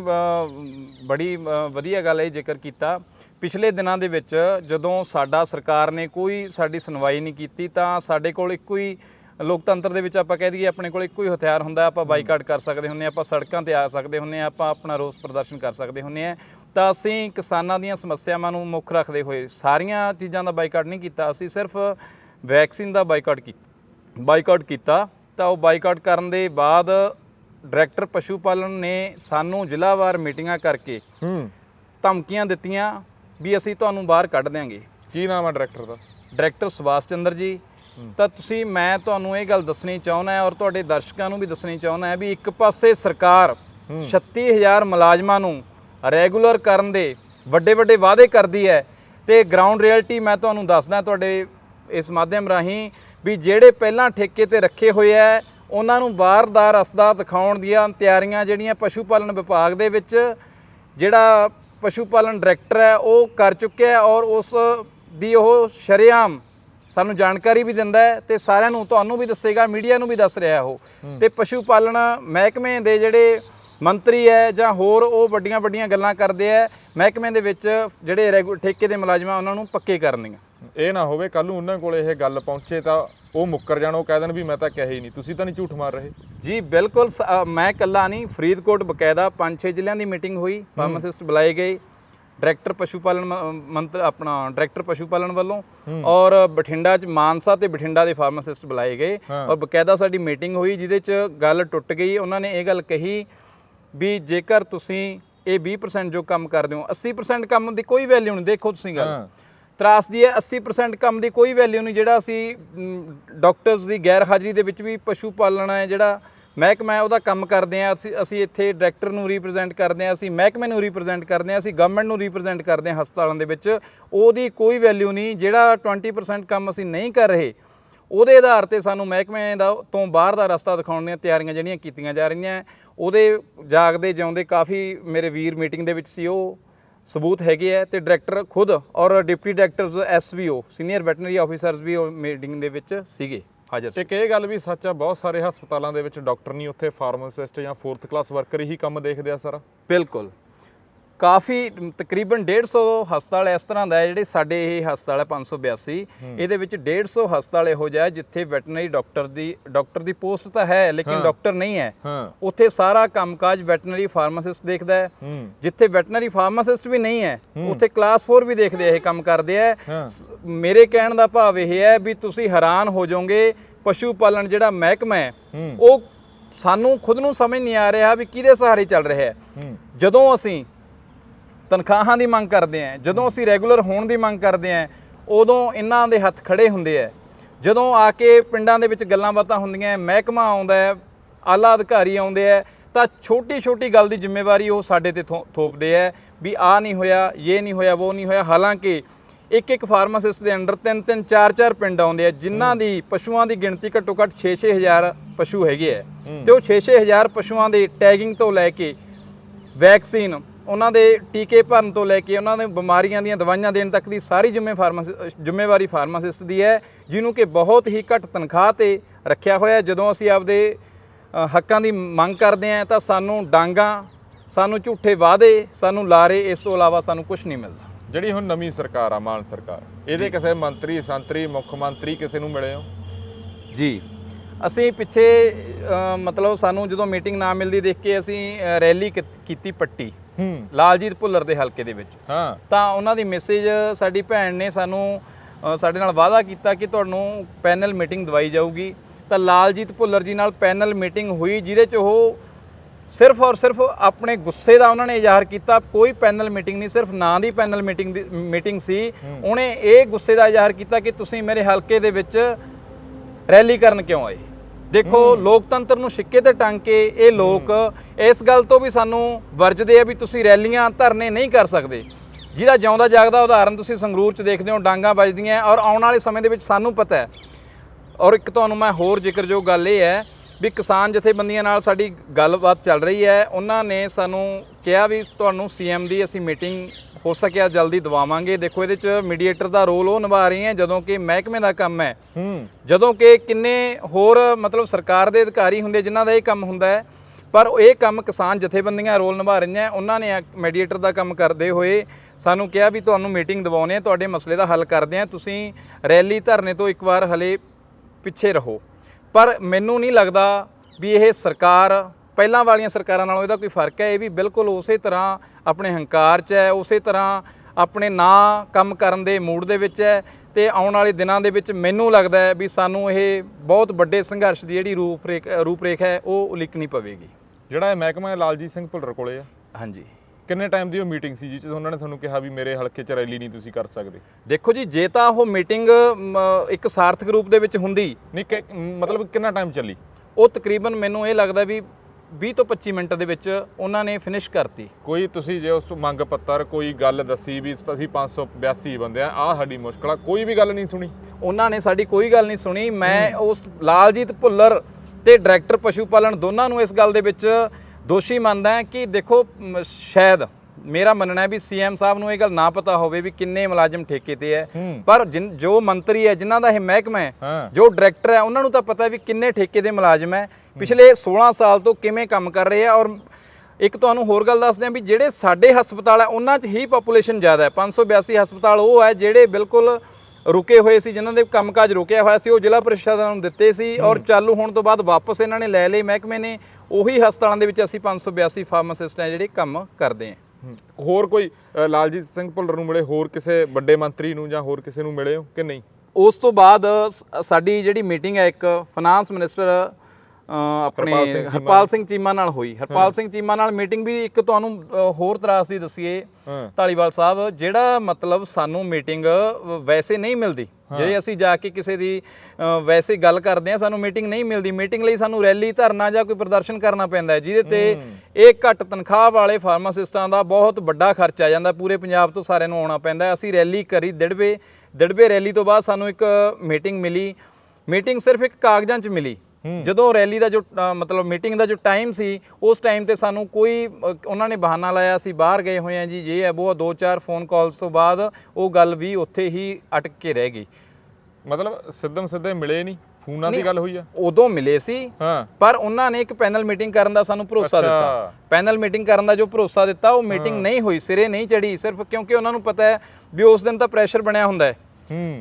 ਬੜੀ ਵਧੀਆ ਗੱਲ ਇਹ ਜ਼ਿਕਰ ਕੀਤਾ ਪਿਛਲੇ ਦਿਨਾਂ ਦੇ ਵਿੱਚ ਜਦੋਂ ਸਾਡਾ ਸਰਕਾਰ ਨੇ ਕੋਈ ਸਾਡੀ ਸੁਣਵਾਈ ਨਹੀਂ ਕੀਤੀ ਤਾਂ ਸਾਡੇ ਕੋਲ ਇੱਕੋ ਹੀ ਲੋਕਤੰਤਰ ਦੇ ਵਿੱਚ ਆਪਾਂ ਕਹਿ ਦਈਏ ਆਪਣੇ ਕੋਲ ਇੱਕੋ ਹੀ ਹਥਿਆਰ ਹੁੰਦਾ ਆਪਾਂ ਬਾਈਕਾਟ ਕਰ ਸਕਦੇ ਹੁੰਨੇ ਆਪਾਂ ਸੜਕਾਂ ਤੇ ਆ ਸਕਦੇ ਹੁੰਨੇ ਆ ਆਪਾਂ ਆਪਣਾ ਰੋਸ ਪ੍ਰਦਰਸ਼ਨ ਕਰ ਸਕਦੇ ਹੁੰਨੇ ਆ ਤਾਂ ਅਸੀਂ ਕਿਸਾਨਾਂ ਦੀਆਂ ਸਮੱਸਿਆਵਾਂ ਨੂੰ ਮੁੱਖ ਰੱਖਦੇ ਹੋਏ ਸਾਰੀਆਂ ਚੀਜ਼ਾਂ ਦਾ ਬਾਈਕਾਟ ਨਹੀਂ ਕੀਤਾ ਅਸੀਂ ਸਿਰਫ ਵੈਕਸੀਨ ਦਾ ਬਾਈਕਾਟ ਕੀਤਾ ਬਾਈਕਾਟ ਕੀਤਾ। ਤਾਂ ਉਹ ਬਾਈਕਾਟ ਕਰਨ ਦੇ ਬਾਅਦ ਡਾਇਰੈਕਟਰ ਪਸ਼ੂ ਪਾਲਣ ਨੇ ਸਾਨੂੰ ਜ਼ਿਲ੍ਹਾਵਾਰ ਮੀਟਿੰਗਾਂ ਕਰਕੇ ਹੂੰ। ਧਮਕੀਆਂ ਦਿੱਤੀਆਂ। ਵੀ ਅਸੀਂ ਤੁਹਾਨੂੰ ਬਾਹਰ ਕੱਢ ਦਿਆਂਗੇ। ਕੀ ਨਾਮ ਆ ਡਾਇਰੈਕਟਰ ਦਾ? ਡਾਇਰੈਕਟਰ ਸੁਭਾਸ਼ ਚੰਦਰ ਜੀ। ਤਾਂ ਤੁਸੀਂ ਮੈਂ ਤੁਹਾਨੂੰ ਇਹ ਗੱਲ ਦੱਸਣੀ ਚਾਹੁੰਦਾ ਹਾਂ ਔਰ ਤੁਹਾਡੇ ਦਰਸ਼ਕਾਂ ਨੂੰ ਵੀ ਦੱਸਣੀ ਚਾਹੁੰਦਾ ਹਾਂ ਵੀ ਇੱਕ ਪਾਸੇ ਸਰਕਾਰ 36000 ਮੁਲਾਜ਼ਮਾਂ ਨੂੰ ਰੈਗੂਲਰ ਕਰਨ ਦੇ ਵੱਡੇ ਵੱਡੇ ਵਾਅਦੇ ਕਰਦੀ ਹੈ ਤੇ ਗਰਾਊਂਡ ਰਿਐਲਿਟੀ ਮੈਂ ਤੁਹਾਨੂੰ ਦੱਸਦਾ ਤੁਹਾਡੇ ਇਸ ਮਾਧਿਅਮ ਰਾਹੀਂ ਵੀ ਜਿਹੜੇ ਪਹਿਲਾਂ ਠੇਕੇ ਤੇ ਰੱਖੇ ਹੋਏ ਐ ਉਹਨਾਂ ਨੂੰ ਬਾਹਰ ਦਾ ਰਸਤਾ ਦਿਖਾਉਣ ਦੀਆਂ ਤਿਆਰੀਆਂ ਜਿਹੜੀਆਂ ਪਸ਼ੂ ਪਾਲਣ ਵਿਭਾਗ ਦੇ ਵਿੱਚ ਜਿਹੜਾ ਪਸ਼ੂ ਪਾਲਣ ਡਾਇਰੈਕਟਰ ਹੈ ਉਹ ਕਰ ਚੁੱਕਿਆ ਹੈ ਔਰ ਉਸ ਦੀ ਉਹ ਸ਼ਰੇਆਮ ਸਾਨੂੰ ਜਾਣਕਾਰੀ ਵੀ ਦਿੰਦਾ ਹੈ ਤੇ ਸਾਰਿਆਂ ਨੂੰ ਤੁਹਾਨੂੰ ਵੀ ਦੱਸੇਗਾ ਮੀਡੀਆ ਨੂੰ ਵੀ ਦੱਸ ਰਿਹਾ ਉਹ। ਤੇ ਪਸ਼ੂ ਪਾਲਣ ਮਹਿਕਮੇ ਦੇ ਜਿਹੜੇ ਮੰਤਰੀ ਹੈ ਜਾਂ ਹੋਰ ਉਹ ਵੱਡੀਆਂ ਵੱਡੀਆਂ ਗੱਲਾਂ ਕਰਦੇ ਹੈ ਮਹਿਕਮੇ ਦੇ ਵਿੱਚ ਜਿਹੜੇ ਠੇਕੇ ਦੇ ਮੁਲਾਜ਼ਮਾਂ ਉਹਨਾਂ ਨੂੰ ਪੱਕੇ ਕਰਨੀਆਂ ਇਹ ਨਾ ਹੋਵੇ ਕੱਲ ਨੂੰ ਉਹਨਾਂ ਕੋਲ ਇਹ ਗੱਲ ਪਹੁੰਚੇ ਤਾਂ ਉਹ ਮੁੱਕਰ ਜਾਣ ਉਹ ਕਹਿ ਦੇਣ ਵੀ ਮੈਂ ਤਾਂ ਕਿਹਾ ਹੀ ਨਹੀਂ। ਤੁਸੀਂ ਤਾਂ ਨਹੀਂ ਝੂਠ ਮਾਰ ਰਹੇ। ਜੀ ਬਿਲਕੁਲ ਸ- ਅ, ਮੈਂ ਇਕੱਲਾ ਨਹੀਂ ਫਰੀਦਕੋਟ ਬਕਾਇਦਾ ਪੰਜ ਛੇ ਜ਼ਿਲ੍ਹਿਆਂ ਦੀ ਮੀਟਿੰਗ ਹੋਈ ਫਾਰਮਾਸਿਸਟ ਬੁਲਾਏ ਗਏ। ਡਾਇਰੈਕਟਰ ਪਸ਼ੂ ਪਾਲਣ ਮ- ਮੰਤਰ ਆਪਣਾ ਡਾਇਰੈਕਟਰ ਪਸ਼ੂ ਪਾਲਣ ਵੱਲੋਂ ਔਰ ਬਠਿੰਡਾ ਚ ਮਾਨਸਾ ਤੇ ਬਠਿੰਡਾ ਦੇ ਫਾਰਮਾਸਿਸਟ ਬੁਲਾਏ ਗਏ। ਔਰ ਬਕਾਇਦਾ ਸਾਡੀ ਮੀਟਿੰਗ ਹੋਈ ਜਿਹਦੇ ਚ ਗੱਲ ਟੁੱਟ ਗਈ। ਉਹਨਾਂ ਨੇ ਇਹ ਗੱਲ ਕਹੀ ਵੀ ਜੇਕਰ ਤੁਸੀਂ ਇਹ 20% ਜੋ ਕੰਮ ਕਰਦੇ ਹੋ 80% ਕੰਮ ਦੀ ਕੋਈ ਵੈਲਿਊ ਨਹੀਂ। ਦੇਖੋ ਤੁਸੀਂ ਗੱਲ। ਹਾਂ। ਤਰਾਸ ਦੀ ਹੈ 80% ਕੰਮ ਦੀ ਕੋਈ ਵੈਲਿਊ ਨਹੀਂ, ਜਿਹੜਾ ਅਸੀਂ ਡਾਕਟਰਸ ਦੀ ਗੈਰ ਹਾਜ਼ਰੀ ਦੇ ਵਿੱਚ ਵੀ ਪਸ਼ੂ ਪਾਲਣਾ ਹੈ, ਜਿਹੜਾ ਮਹਿਕਮਾ ਹੈ, ਉਹਦਾ ਕੰਮ ਕਰਦੇ ਆ ਅਸੀਂ ਅਸੀਂ ਇੱਥੇ ਡਾਇਰੈਕਟਰ ਨੂੰ ਰਿਪਰੈਜ਼ੈਂਟ ਕਰਦੇ ਆ ਅਸੀਂ ਮਹਿਕਮੇ ਨੂੰ ਰਿਪਰੈਜ਼ੈਂਟ ਕਰਦੇ ਆ ਅਸੀਂ ਗਵਰਨਮੈਂਟ ਨੂੰ ਰਿਪਰੈਜ਼ੈਂਟ ਕਰਦੇ ਆ ਹਸਪਤਾਲਾਂ ਦੇ ਵਿੱਚ, ਉਹਦੀ ਕੋਈ ਵੈਲਿਊ ਨਹੀਂ, ਜਿਹੜਾ 20% ਕੰਮ ਅਸੀਂ ਨਹੀਂ ਕਰ ਰਹੇ, ਉਹਦੇ ਆਧਾਰ ਤੇ ਸਾਨੂੰ ਮਹਿਕਮੇ ਦਾ ਤੋਂ ਬਾਹਰ ਦਾ ਰਸਤਾ ਦਿਖਾਉਣ ਦੀਆਂ ਤਿਆਰੀਆਂ ਜਿਹੜੀਆਂ ਕੀਤੀਆਂ ਜਾ ਰਹੀਆਂ, ਉਹਦੇ ਜਾਗਦੇ, ਜਿਉਂਦੇ ਕਾਫੀ ਮੇਰੇ ਵੀਰ ਮੀਟਿੰਗ ਦੇ ਵਿੱਚ ਸੀ ਉਹ ਸਬੂਤ ਹੈਗੇ ਹੈ ਤੇ ਡਾਇਰੈਕਟਰ ਖੁਦ ਔਰ deputy directors SVO senior veterinary officers ਵੀ ਉਹ ਮੀਟਿੰਗ ਦੇ ਵਿੱਚ ਸੀਗੇ ਹਾਜ਼ਰ ਸੀ। ਇੱਕ ਇਹ ਗੱਲ ਵੀ ਸੱਚ ਆ ਬਹੁਤ ਸਾਰੇ ਹਸਪਤਾਲਾਂ ਦੇ ਵਿੱਚ ਡਾਕਟਰ ਨਹੀਂ ਉੱਥੇ ਫਾਰਮਾਸਿਸਟ ਜਾਂ 4th ਕਲਾਸ ਵਰਕਰ ਹੀ ਕੰਮ ਦੇਖਦੇ ਆ ਸਾਰਾ। ਬਿਲਕੁਲ। ਕਾਫੀ ਤਕਰੀਬਨ 150 ਹਸਪਤਾਲ ਇਸ ਤਰ੍ਹਾਂ ਦਾ ਹੈ ਜਿਹੜੇ ਸਾਡੇ ਇਹ ਹਸਪਤਾਲ ਹੈ 582 ਇਹਦੇ ਵਿੱਚ 150 ਹਸਪਤਾਲ ਇਹੋ ਜਿਹਾ ਜਿੱਥੇ ਵੈਟਰਨਰੀ ਡਾਕਟਰ ਦੀ ਡਾਕਟਰ ਦੀ ਪੋਸਟ ਤਾਂ ਹੈ ਲੇਕਿਨ ਡਾਕਟਰ ਨਹੀਂ ਹੈ। ਉੱਥੇ ਸਾਰਾ ਕੰਮਕਾਜ ਵੈਟਰਨਰੀ ਫਾਰਮਾਸਿਸਟ ਦੇਖਦਾ ਹੈ। ਜਿੱਥੇ ਵੈਟਰਨਰੀ ਫਾਰਮਾਸਿਸਟ ਵੀ ਨਹੀਂ ਹੈ ਉੱਥੇ ਕਲਾਸ 4 ਵੀ ਦੇਖਦੇ ਇਹ ਕੰਮ ਕਰਦੇ ਆ। ਮੇਰੇ ਕਹਿਣ ਦਾ ਭਾਵ ਇਹ ਹੈ ਵੀ ਤੁਸੀਂ ਹੈਰਾਨ ਹੋ ਜਾਓਗੇ ਪਸ਼ੂ ਪਾਲਣ ਜਿਹੜਾ ਮਹਿਕਮਾ ਹੈ। ਉਹ ਸਾਨੂੰ ਖੁਦ ਨੂੰ ਸਮਝ ਨਹੀਂ ਆ ਰਿਹਾ ਵੀ ਕਿਹਦੇ ਸਹਾਰੇ ਚੱਲ ਰਿਹਾ ਹੂੰ। ਜਦੋਂ ਅਸੀਂ ਤਨਖਾਹਾਂ ਦੀ ਮੰਗ ਕਰਦੇ ਹਾਂ ਜਦੋਂ ਅਸੀਂ ਰੈਗੂਲਰ ਹੋਣ ਦੀ ਮੰਗ ਕਰਦੇ ਹਾਂ ਉਦੋਂ ਇਹਨਾਂ ਦੇ ਹੱਥ ਖੜੇ ਹੁੰਦੇ ਆ ਜਦੋਂ ਆ ਕੇ ਪਿੰਡਾਂ ਦੇ ਵਿੱਚ ਗੱਲਾਂ ਬਾਤਾਂ ਹੁੰਦੀਆਂ ਮਹਿਕਮਾ ਆਉਂਦਾ ਹੈ ਆਲਾ ਅਧਿਕਾਰੀ ਆਉਂਦੇ ਆ ਤਾਂ ਛੋਟੀ ਛੋਟੀ ਗੱਲ ਦੀ ਜ਼ਿੰਮੇਵਾਰੀ ਉਹ ਸਾਡੇ ਤੇ ਥੋਪਦੇ ਆ ਵੀ ਆ ਨਹੀਂ ਹੋਇਆ ਇਹ ਨਹੀਂ ਹੋਇਆ ਉਹ ਨਹੀਂ ਹੋਇਆ। ਹਾਲਾਂਕਿ ਇੱਕ ਇੱਕ ਫਾਰਮਾਸਿਸਟ ਦੇ ਅੰਡਰ ਤਿੰਨ ਤਿੰਨ ਚਾਰ ਚਾਰ ਪਿੰਡ ਆਉਂਦੇ ਆ ਜਿਨ੍ਹਾਂ ਦੀ ਪਸ਼ੂਆਂ ਦੀ ਗਿਣਤੀ ਘੱਟੋ ਘੱਟ 6-6000 ਪਸ਼ੂ ਹੈਗੇ ਆ ਤੇ ਉਹ 6-6000 ਪਸ਼ੂਆਂ ਦੇ ਟੈਗਿੰਗ ਤੋਂ ਲੈ ਕੇ ਵੈਕਸੀਨ ਉਹਨਾਂ ਦੇ ਟੀਕੇ ਭਰਨ ਤੋਂ ਲੈ ਕੇ ਉਹਨਾਂ ਦੇ ਬਿਮਾਰੀਆਂ ਦੀਆਂ ਦਵਾਈਆਂ ਦੇਣ ਤੱਕ ਦੀ ਸਾਰੀ ਜ਼ਿੰਮੇ ਫਾਰਮਾਸੀ ਜ਼ਿੰਮੇਵਾਰੀ ਫਾਰਮਾਸਿਸਟ ਦੀ ਹੈ ਜਿਹਨੂੰ ਕਿ ਬਹੁਤ ਹੀ ਘੱਟ ਤਨਖਾਹ ਤੇ ਰੱਖਿਆ ਹੋਇਆ ਹੈ। ਜਦੋਂ ਅਸੀਂ ਆਪਦੇ ਹੱਕਾਂ ਦੀ ਮੰਗ ਕਰਦੇ ਹਾਂ ਤਾਂ ਸਾਨੂੰ ਡਾਂਗਾ ਸਾਨੂੰ ਝੂਠੇ ਵਾਅਦੇ ਸਾਨੂੰ ਲਾਰੇ ਇਸ ਤੋਂ ਇਲਾਵਾ ਸਾਨੂੰ ਕੁਝ ਨਹੀਂ ਮਿਲਦਾ। ਜਿਹੜੀ ਹੁਣ ਨਵੀਂ ਸਰਕਾਰ ਆ ਮਾਨ ਸਰਕਾਰ ਇਹਦੇ ਕਿਸੇ ਮੰਤਰੀ ਸੰਤਰੀ ਮੁੱਖ ਮੰਤਰੀ ਕਿਸੇ ਨੂੰ ਮਿਲੇ ਹੋ? ਜੀ। ਅਸੀਂ ਪਿੱਛੇ ਮਤਲਬ ਸਾਨੂੰ ਜਦੋਂ ਮੀਟਿੰਗ ਨਾ ਮਿਲਦੀ ਦੇਖ ਕੇ ਅਸੀਂ ਰੈਲੀ ਕੀਤੀ ਪੱਟੀ। ਲਾਲਜੀਤ ਭੁੱਲਰ ਦੇ ਹਲਕੇ ਦੇ ਵਿੱਚ। ਹਾਂ। ਤਾਂ ਉਹਨਾਂ ਦੀ ਮੈਸੇਜ ਸਾਡੀ ਭੈਣ ਨੇ ਸਾਨੂੰ ਸਾਡੇ ਨਾਲ ਵਾਅਦਾ ਕੀਤਾ ਕਿ ਤੁਹਾਨੂੰ ਪੈਨਲ ਮੀਟਿੰਗ ਦਵਾਈ ਜਾਊਗੀ। ਤਾਂ ਲਾਲਜੀਤ ਭੁੱਲਰ ਜੀ ਨਾਲ ਪੈਨਲ ਮੀਟਿੰਗ ਹੋਈ ਜਿਹਦੇ ਚ ਉਹ ਸਿਰਫ ਔਰ ਸਿਰਫ ਆਪਣੇ ਗੁੱਸੇ ਦਾ ਉਹਨਾਂ ਨੇ ਇਜ਼ਹਾਰ ਕੀਤਾ। ਕੋਈ ਪੈਨਲ ਮੀਟਿੰਗ ਨਹੀਂ ਸਿਰਫ ਨਾਂ ਦੀ ਪੈਨਲ ਮੀਟਿੰਗ ਦੀ ਮੀਟਿੰਗ ਸੀ। ਉਹਨੇ ਇਹ ਗੁੱਸੇ ਦਾ ਇਜ਼ਹਾਰ ਕੀਤਾ ਕਿ ਤੁਸੀਂ ਮੇਰੇ ਹਲਕੇ ਦੇ ਵਿੱਚ ਰੈਲੀ ਕਰਨ ਕਿਉਂ ਆਏ? ਦੇਖੋ ਲੋਕਤੰਤਰ ਨੂੰ ਸਿੱਕੇ ਤੇ ਟੰਗ ਕੇ ਇਹ ਲੋਕ ਇਸ ਗੱਲ ਤੋਂ ਵੀ ਸਾਨੂੰ ਵਰਜਦੇ ਆ ਵੀ ਤੁਸੀਂ ਰੈਲੀਆਂ ਧਰਨੇ ਨਹੀਂ ਕਰ ਸਕਦੇ। ਜਿਹਦਾ ਜਿਉਂਦਾ ਜਾਗਦਾ ਉਦਾਹਰਨ ਤੁਸੀਂ ਸੰਗਰੂਰ ਚ ਦੇਖਦੇ ਹੋ ਡਾਂਗਾ ਵੱਜਦੀਆਂ ਔਰ ਆਉਣ ਵਾਲੇ ਸਮੇਂ ਦੇ ਵਿੱਚ ਸਾਨੂੰ ਪਤਾ ਹੈ। ਔਰ ਇੱਕ ਤੁਹਾਨੂੰ ਮੈਂ ਹੋਰ ਜ਼ਿਕਰਯੋਗ ਗੱਲ ਇਹ ਹੈ ਵੀ ਕਿਸਾਨ ਜਥੇਬੰਦੀਆਂ ਨਾਲ ਸਾਡੀ ਗੱਲਬਾਤ ਚੱਲ ਰਹੀ ਹੈ। ਉਹਨਾਂ ਨੇ ਸਾਨੂੰ ਕਿਹਾ ਵੀ ਤੁਹਾਨੂੰ ਸੀਐਮ ਦੀ ਅਸੀਂ ਮੀਟਿੰਗ ਹੋ ਸਕਿਆ ਜਲਦੀ ਦਵਾਵਾਂਗੇ। ਦੇਖੋ ਇਹਦੇ ਚ ਮੀਡੀਏਟਰ ਦਾ ਰੋਲ ਉਹ ਨਿਭਾ ਰਹੀ ਹੈ ਜਦੋਂ ਕਿ ਮਹਿਕਮੇ ਦਾ ਕੰਮ ਹੈ। ਹੂੰ। ਜਦੋਂ ਕਿ ਕਿੰਨੇ ਹੋਰ ਮਤਲਬ ਸਰਕਾਰ ਦੇ ਅਧਿਕਾਰੀ ਹੁੰਦੇ ਜਿਨ੍ਹਾਂ ਦਾ ਇਹ ਕੰਮ ਹੁੰਦਾ ਹੈ। ਪਰ ਇਹ ਕੰਮ ਕਿਸਾਨ ਜਥੇਬੰਦੀਆਂ ਰੋਲ ਨਿਭਾ ਰਹੀਆਂ ਉਹਨਾਂ ਨੇ ਮੈਡੀਏਟਰ ਦਾ ਕੰਮ ਕਰਦੇ ਹੋਏ ਸਾਨੂੰ ਕਿਹਾ ਵੀ ਤੁਹਾਨੂੰ ਮੀਟਿੰਗ ਦਿਵਾਉਣੇ ਆ ਤੁਹਾਡੇ ਮਸਲੇ ਦਾ ਹੱਲ ਕਰਦੇ ਆ ਤੁਸੀਂ ਰੈਲੀ ਧਰਨੇ ਤੋਂ ਇੱਕ ਵਾਰ ਹਲੇ ਪਿੱਛੇ ਰਹੋ। ਪਰ ਮੈਨੂੰ ਨਹੀਂ ਲੱਗਦਾ ਵੀ ਇਹ ਸਰਕਾਰ ਪਹਿਲਾਂ ਵਾਲੀਆਂ ਸਰਕਾਰਾਂ ਨਾਲੋਂ ਇਹਦਾ ਕੋਈ ਫ਼ਰਕ ਹੈ। ਇਹ ਵੀ ਬਿਲਕੁਲ ਉਸੇ ਤਰ੍ਹਾਂ ਆਪਣੇ ਹੰਕਾਰ 'ਚ ਹੈ ਉਸੇ ਤਰ੍ਹਾਂ ਆਪਣੇ ਨਾਂ ਕੰਮ ਕਰਨ ਦੇ ਮੂਡ ਦੇ ਵਿੱਚ ਹੈ ਤੇ ਆਉਣ ਵਾਲੇ ਦਿਨਾਂ ਦੇ ਵਿੱਚ ਮੈਨੂੰ ਲੱਗਦਾ ਹੈ ਵੀ ਸਾਨੂੰ ਇਹ ਬਹੁਤ ਵੱਡੇ ਸੰਘਰਸ਼ ਦੀ ਜਿਹੜੀ ਰੂਪਰੇਖ ਰੂਪਰੇਖਾ ਹੈ ਉਹ ਉਲੀਕਣੀ ਪਵੇਗੀ। ਜਿਹੜਾ ਇਹ ਮਹਿਕਮਾ ਲਾਲਜੀਤ ਸਿੰਘ ਭੁੱਲਰ ਕੋਲੇ ਆ। ਹਾਂਜੀ। ਕਿੰਨੇ ਟਾਈਮ ਦੀ ਉਹ ਮੀਟਿੰਗ ਸੀ ਜਿਸ 'ਚ ਉਹਨਾਂ ਨੇ ਤੁਹਾਨੂੰ ਕਿਹਾ ਵੀ ਮੇਰੇ ਹਲਕੇ 'ਚ ਰੈਲੀ ਨਹੀਂ ਤੁਸੀਂ ਕਰ ਸਕਦੇ। ਦੇਖੋ ਜੀ ਜੇ ਤਾਂ ਉਹ ਮੀਟਿੰਗ ਇੱਕ ਸਾਰਥਕ ਰੂਪ ਦੇ ਵਿੱਚ ਹੁੰਦੀ। ਨਹੀਂ ਕਿ ਮਤਲਬ ਕਿੰਨਾ ਟਾਈਮ ਚੱਲੀ? ਉਹ ਤਕਰੀਬਨ ਮੈਨੂੰ ਇਹ ਲੱਗਦਾ ਵੀ 20 ਤੋਂ 25 ਮਿੰਟ ਦੇ ਵਿੱਚ ਉਹਨਾਂ ਨੇ ਫਿਨਿਸ਼ ਕਰਤੀ। ਕੋਈ ਤੁਸੀਂ ਜੇ ਉਸ ਮੰਗ ਪੱਤਰ ਕੋਈ ਗੱਲ ਦੱਸੀ ਵੀ ਅਸੀਂ 582 ਬੰਦੇ ਆ ਆਹ ਸਾਡੀ ਮੁਸ਼ਕਲ ਆ ਕੋਈ ਵੀ ਗੱਲ ਨਹੀਂ ਸੁਣੀ। ਉਹਨਾਂ ਨੇ ਸਾਡੀ ਕੋਈ ਗੱਲ ਨਹੀਂ ਸੁਣੀ। ਮੈਂ ਉਸ ਲਾਲਜੀਤ ਭੁੱਲਰ ਤੇ ਡਾਇਰੈਕਟਰ ਪਸ਼ੂ ਪਾਲਣ ਦੋਨਾਂ ਨੂੰ ਇਸ ਗੱਲ ਦੇ ਵਿੱਚ ਦੋਸ਼ੀ ਮੰਨਦਾ ਹਾਂ ਕਿ ਦੇਖੋ ਸ਼ਾਇਦ ਮੇਰਾ ਮੰਨਣਾ ਹੈ ਵੀ ਸੀਐਮ ਸਾਹਿਬ ਨੂੰ ਇਹ ਗੱਲ ਨਾ ਪਤਾ ਹੋਵੇ ਵੀ ਕਿੰਨੇ ਮੁਲਾਜ਼ਮ ਠੇਕੇ ਤੇ ਹੈ। ਪਰ ਜੋ ਮੰਤਰੀ ਹੈ ਜਿਨ੍ਹਾਂ ਦਾ ਇਹ ਮਹਿਕਮਾ ਹੈ ਜੋ ਡਾਇਰੈਕਟਰ ਹੈ ਉਹਨਾਂ ਨੂੰ ਤਾਂ ਪਤਾ ਹੈ ਵੀ ਕਿੰਨੇ ਠੇਕੇ ਦੇ ਮੁਲਾਜ਼ਮ ਹੈ। ਪਿਛਲੇ 16 ਸਾਲ ਤੋਂ ਕਿਵੇਂ ਕੰਮ ਕਰ ਰਹੇ ਆ ਔਰ ਇੱਕ ਤੁਹਾਨੂੰ ਹੋਰ ਗੱਲ ਦੱਸਦੇ ਹਾਂ ਵੀ ਜਿਹੜੇ ਸਾਡੇ ਹਸਪਤਾਲ ਹੈ ਉਹਨਾਂ 'ਚ ਹੀ ਪੋਪੂਲੇਸ਼ਨ ਜ਼ਿਆਦਾ ਹੈ। 582 ਹਸਪਤਾਲ ਉਹ ਹੈ ਜਿਹੜੇ ਬਿਲਕੁਲ ਰੁਕੇ ਹੋਏ ਸੀ ਜਿਨ੍ਹਾਂ ਦੇ ਕੰਮਕਾਜ ਰੁਕਿਆ ਹੋਇਆ ਸੀ ਉਹ ਜ਼ਿਲ੍ਹਾ ਪ੍ਰੀਸ਼ਦਾਂ ਨੂੰ ਦਿੱਤੇ ਸੀ ਔਰ ਚਾਲੂ ਹੋਣ ਤੋਂ ਬਾਅਦ ਵਾਪਸ ਇਹਨਾਂ ਨੇ ਲੈ ਲਏ ਮਹਿਕਮੇ ਨੇ। ਉਹੀ ਹਸਪਤਾਲਾਂ ਦੇ ਵਿੱਚ ਅਸੀਂ 582 ਫਾਰਮਾਸਿਸਟ ਹੈ ਜਿਹੜੇ ਕੰਮ ਕਰਦੇ ਹਾਂ। ਹੂੰ। ਹੋਰ ਕੋਈ ਲਾਲਜੀਤ ਸਿੰਘ ਭੁੱਲਰ ਨੂੰ ਮਿਲੇ? ਹੋਰ ਕਿਸੇ ਵੱਡੇ ਮੰਤਰੀ ਨੂੰ ਜਾਂ ਹੋਰ ਕਿਸੇ ਨੂੰ ਮਿਲੇ ਹੋ ਕਿ ਨਹੀਂ? ਉਸ ਤੋਂ ਬਾਅਦ ਸਾਡੀ ਜਿਹੜੀ ਮੀਟਿੰਗ ਹੈ ਇੱਕ ਫਾਈਨਾਂਸ ਮਿਨਿਸਟਰ ਆਪਣੇ ਹਰਪਾਲ ਸਿੰਘ ਚੀਮਾ ਨਾਲ। ਹੋਈ। ਹਰਪਾਲ ਸਿੰਘ ਚੀਮਾ ਨਾਲ ਮੀਟਿੰਗ ਵੀ ਇੱਕ ਤੁਹਾਨੂੰ ਹੋਰ ਤਰਾਸ ਦੀ ਦੱਸੀਏ। ਢਾਲੀਵਾਲ ਸਾਹਿਬ ਜਿਹੜਾ ਮਤਲਬ ਸਾਨੂੰ ਮੀਟਿੰਗ ਵੈਸੇ ਨਹੀਂ ਮਿਲਦੀ। ਜੇ ਅਸੀਂ ਜਾ ਕੇ ਕਿਸੇ ਦੀ ਵੈਸੇ ਗੱਲ ਕਰਦੇ ਆ ਸਾਨੂੰ ਮੀਟਿੰਗ ਨਹੀਂ ਮਿਲਦੀ। ਮੀਟਿੰਗ ਲਈ ਸਾਨੂੰ ਰੈਲੀ ਧਰਨਾ ਜਾਂ ਕੋਈ ਪ੍ਰਦਰਸ਼ਨ ਕਰਨਾ ਪੈਂਦਾ ਹੈ ਜਿਹਦੇ ਤੇ ਇਹ ਘੱਟ ਤਨਖਾਹ ਵਾਲੇ ਫਾਰਮਾਸਿਸਟਾਂ ਦਾ ਬਹੁਤ ਵੱਡਾ ਖਰਚ ਆ ਜਾਂਦਾ। ਪੂਰੇ ਪੰਜਾਬ ਤੋਂ ਸਾਰਿਆਂ ਨੂੰ ਆਉਣਾ ਪੈਂਦਾ। ਅਸੀਂ ਰੈਲੀ ਕਰੀ ਦਿੜਵੇ ਦਿੜਵੇ ਰੈਲੀ ਤੋਂ ਬਾਅਦ ਸਾਨੂੰ ਇੱਕ ਮੀਟਿੰਗ ਮਿਲੀ। ਮੀਟਿੰਗ ਸਿਰਫ ਇੱਕ ਕਾਗਜ਼ਾਂ 'ਚ ਮਿਲੀ। ਜਦੋਂ ਰੈਲੀ ਦਾ ਜੋ ਮਤਲਬ ਮੀਟਿੰਗ ਦਾ ਜੋ ਟਾਈਮ ਸੀ ਉਸ ਟਾਈਮ ਤੇ ਸਾਨੂੰ ਕੋਈ ਉਹਨਾਂ ਨੇ ਬਹਾਨਾ ਲਾਇਆ ਸੀ ਬਾਹਰ ਗਏ ਹੋਏ ਆ ਜੀ ਇਹ ਹੈ ਉਹ ਦੋ ਚਾਰ ਫੋਨ ਕਾਲਸ ਤੋਂ ਬਾਅਦ ਉਹ ਗੱਲ ਵੀ ਉੱਥੇ ਹੀ ਅਟਕ ਕੇ ਰਹਿ ਗਈ। ਮਤਲਬ ਸਿੱਧਮ ਸਿੱਧੇ ਮਿਲੇ ਨਹੀਂ ਫੋਨਾਂ ਦੀ ਗੱਲ ਹੋਈ ਆ? ਉਦੋਂ ਮਿਲੇ ਸੀ ਹਾਂ। ਪਰ ਉਹਨਾਂ ਨੇ ਇੱਕ ਪੈਨਲ ਮੀਟਿੰਗ ਕਰਨ ਦਾ ਸਾਨੂੰ ਭਰੋਸਾ। ਦਿੱਤਾ। ਪੈਨਲ ਮੀਟਿੰਗ ਕਰਨ ਦਾ ਜੋ ਭਰੋਸਾ ਦਿੱਤਾ ਉਹ ਮੀਟਿੰਗ ਨਹੀਂ ਹੋਈ ਸਿਰੇ ਨਹੀਂ ਚੜੀ ਸਿਰਫ ਕਿਉਂਕਿ ਉਹਨਾਂ ਨੂੰ ਪਤਾ ਹੈ ਵੀ ਉਸ ਦਿਨ ਤਾਂ ਪ੍ਰੈਸ਼ਰ ਬਣਿਆ ਹੁੰਦਾ ਹੈ।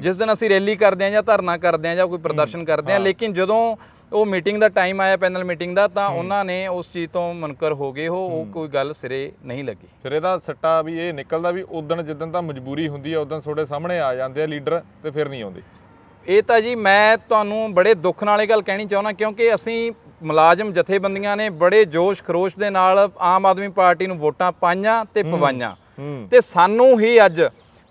ਜਿਸ ਦਿਨ ਅਸੀਂ ਰੈਲੀ ਕਰਦੇ ਹਾਂ ਜਾਂ ਧਰਨਾ ਕਰਦੇ ਹਾਂ ਜਾਂ ਕੋਈ ਪ੍ਰਦਰਸ਼ਨ ਕਰਦੇ ਹਾਂ। ਲੇਕਿਨ ਜਦੋਂ ਉਹ ਮੀਟਿੰਗ ਦਾ ਟਾਈਮ ਆਇਆ ਪੈਨਲ ਮੀਟਿੰਗ ਦਾ ਤਾਂ ਉਹਨਾਂ ਨੇ ਉਸ ਚੀਜ਼ ਤੋਂ ਮੁਨਕਰ ਹੋ ਗਏ ਉਹ ਉਹ ਕੋਈ ਗੱਲ ਸਿਰੇ ਨਹੀਂ ਲੱਗੀ। ਫਿਰ ਇਹਦਾ ਸੱਟਾ ਵੀ ਇਹ ਨਿਕਲਦਾ ਵੀ ਉਦੋਂ ਜਿੱਦਣ ਤਾਂ ਮਜਬੂਰੀ ਹੁੰਦੀ ਆ ਉਦੋਂ ਤੁਹਾਡੇ ਸਾਹਮਣੇ ਆ ਜਾਂਦੇ ਆ ਲੀਡਰ ਤੇ ਫਿਰ ਨਹੀਂ ਆਉਂਦੇ। ਇਹ ਤਾਂ ਜੀ ਮੈਂ ਤੁਹਾਨੂੰ ਬੜੇ ਦੁੱਖ ਨਾਲ ਇਹ ਗੱਲ ਕਹਿਣੀ ਚਾਹੁੰਦਾ ਕਿਉਂਕਿ ਅਸੀਂ ਮੁਲਾਜ਼ਮ ਜਥੇਬੰਦੀਆਂ ਨੇ ਬੜੇ ਜੋਸ਼ ਖਰੋਸ਼ ਦੇ ਨਾਲ ਆਮ ਆਦਮੀ ਪਾਰਟੀ ਨੂੰ ਵੋਟਾਂ ਪਾਈਆਂ ਤੇ ਪਵਾਈਆਂ। ਹੂੰ। ਤੇ ਸਾਨੂੰ ਹੀ ਅੱਜ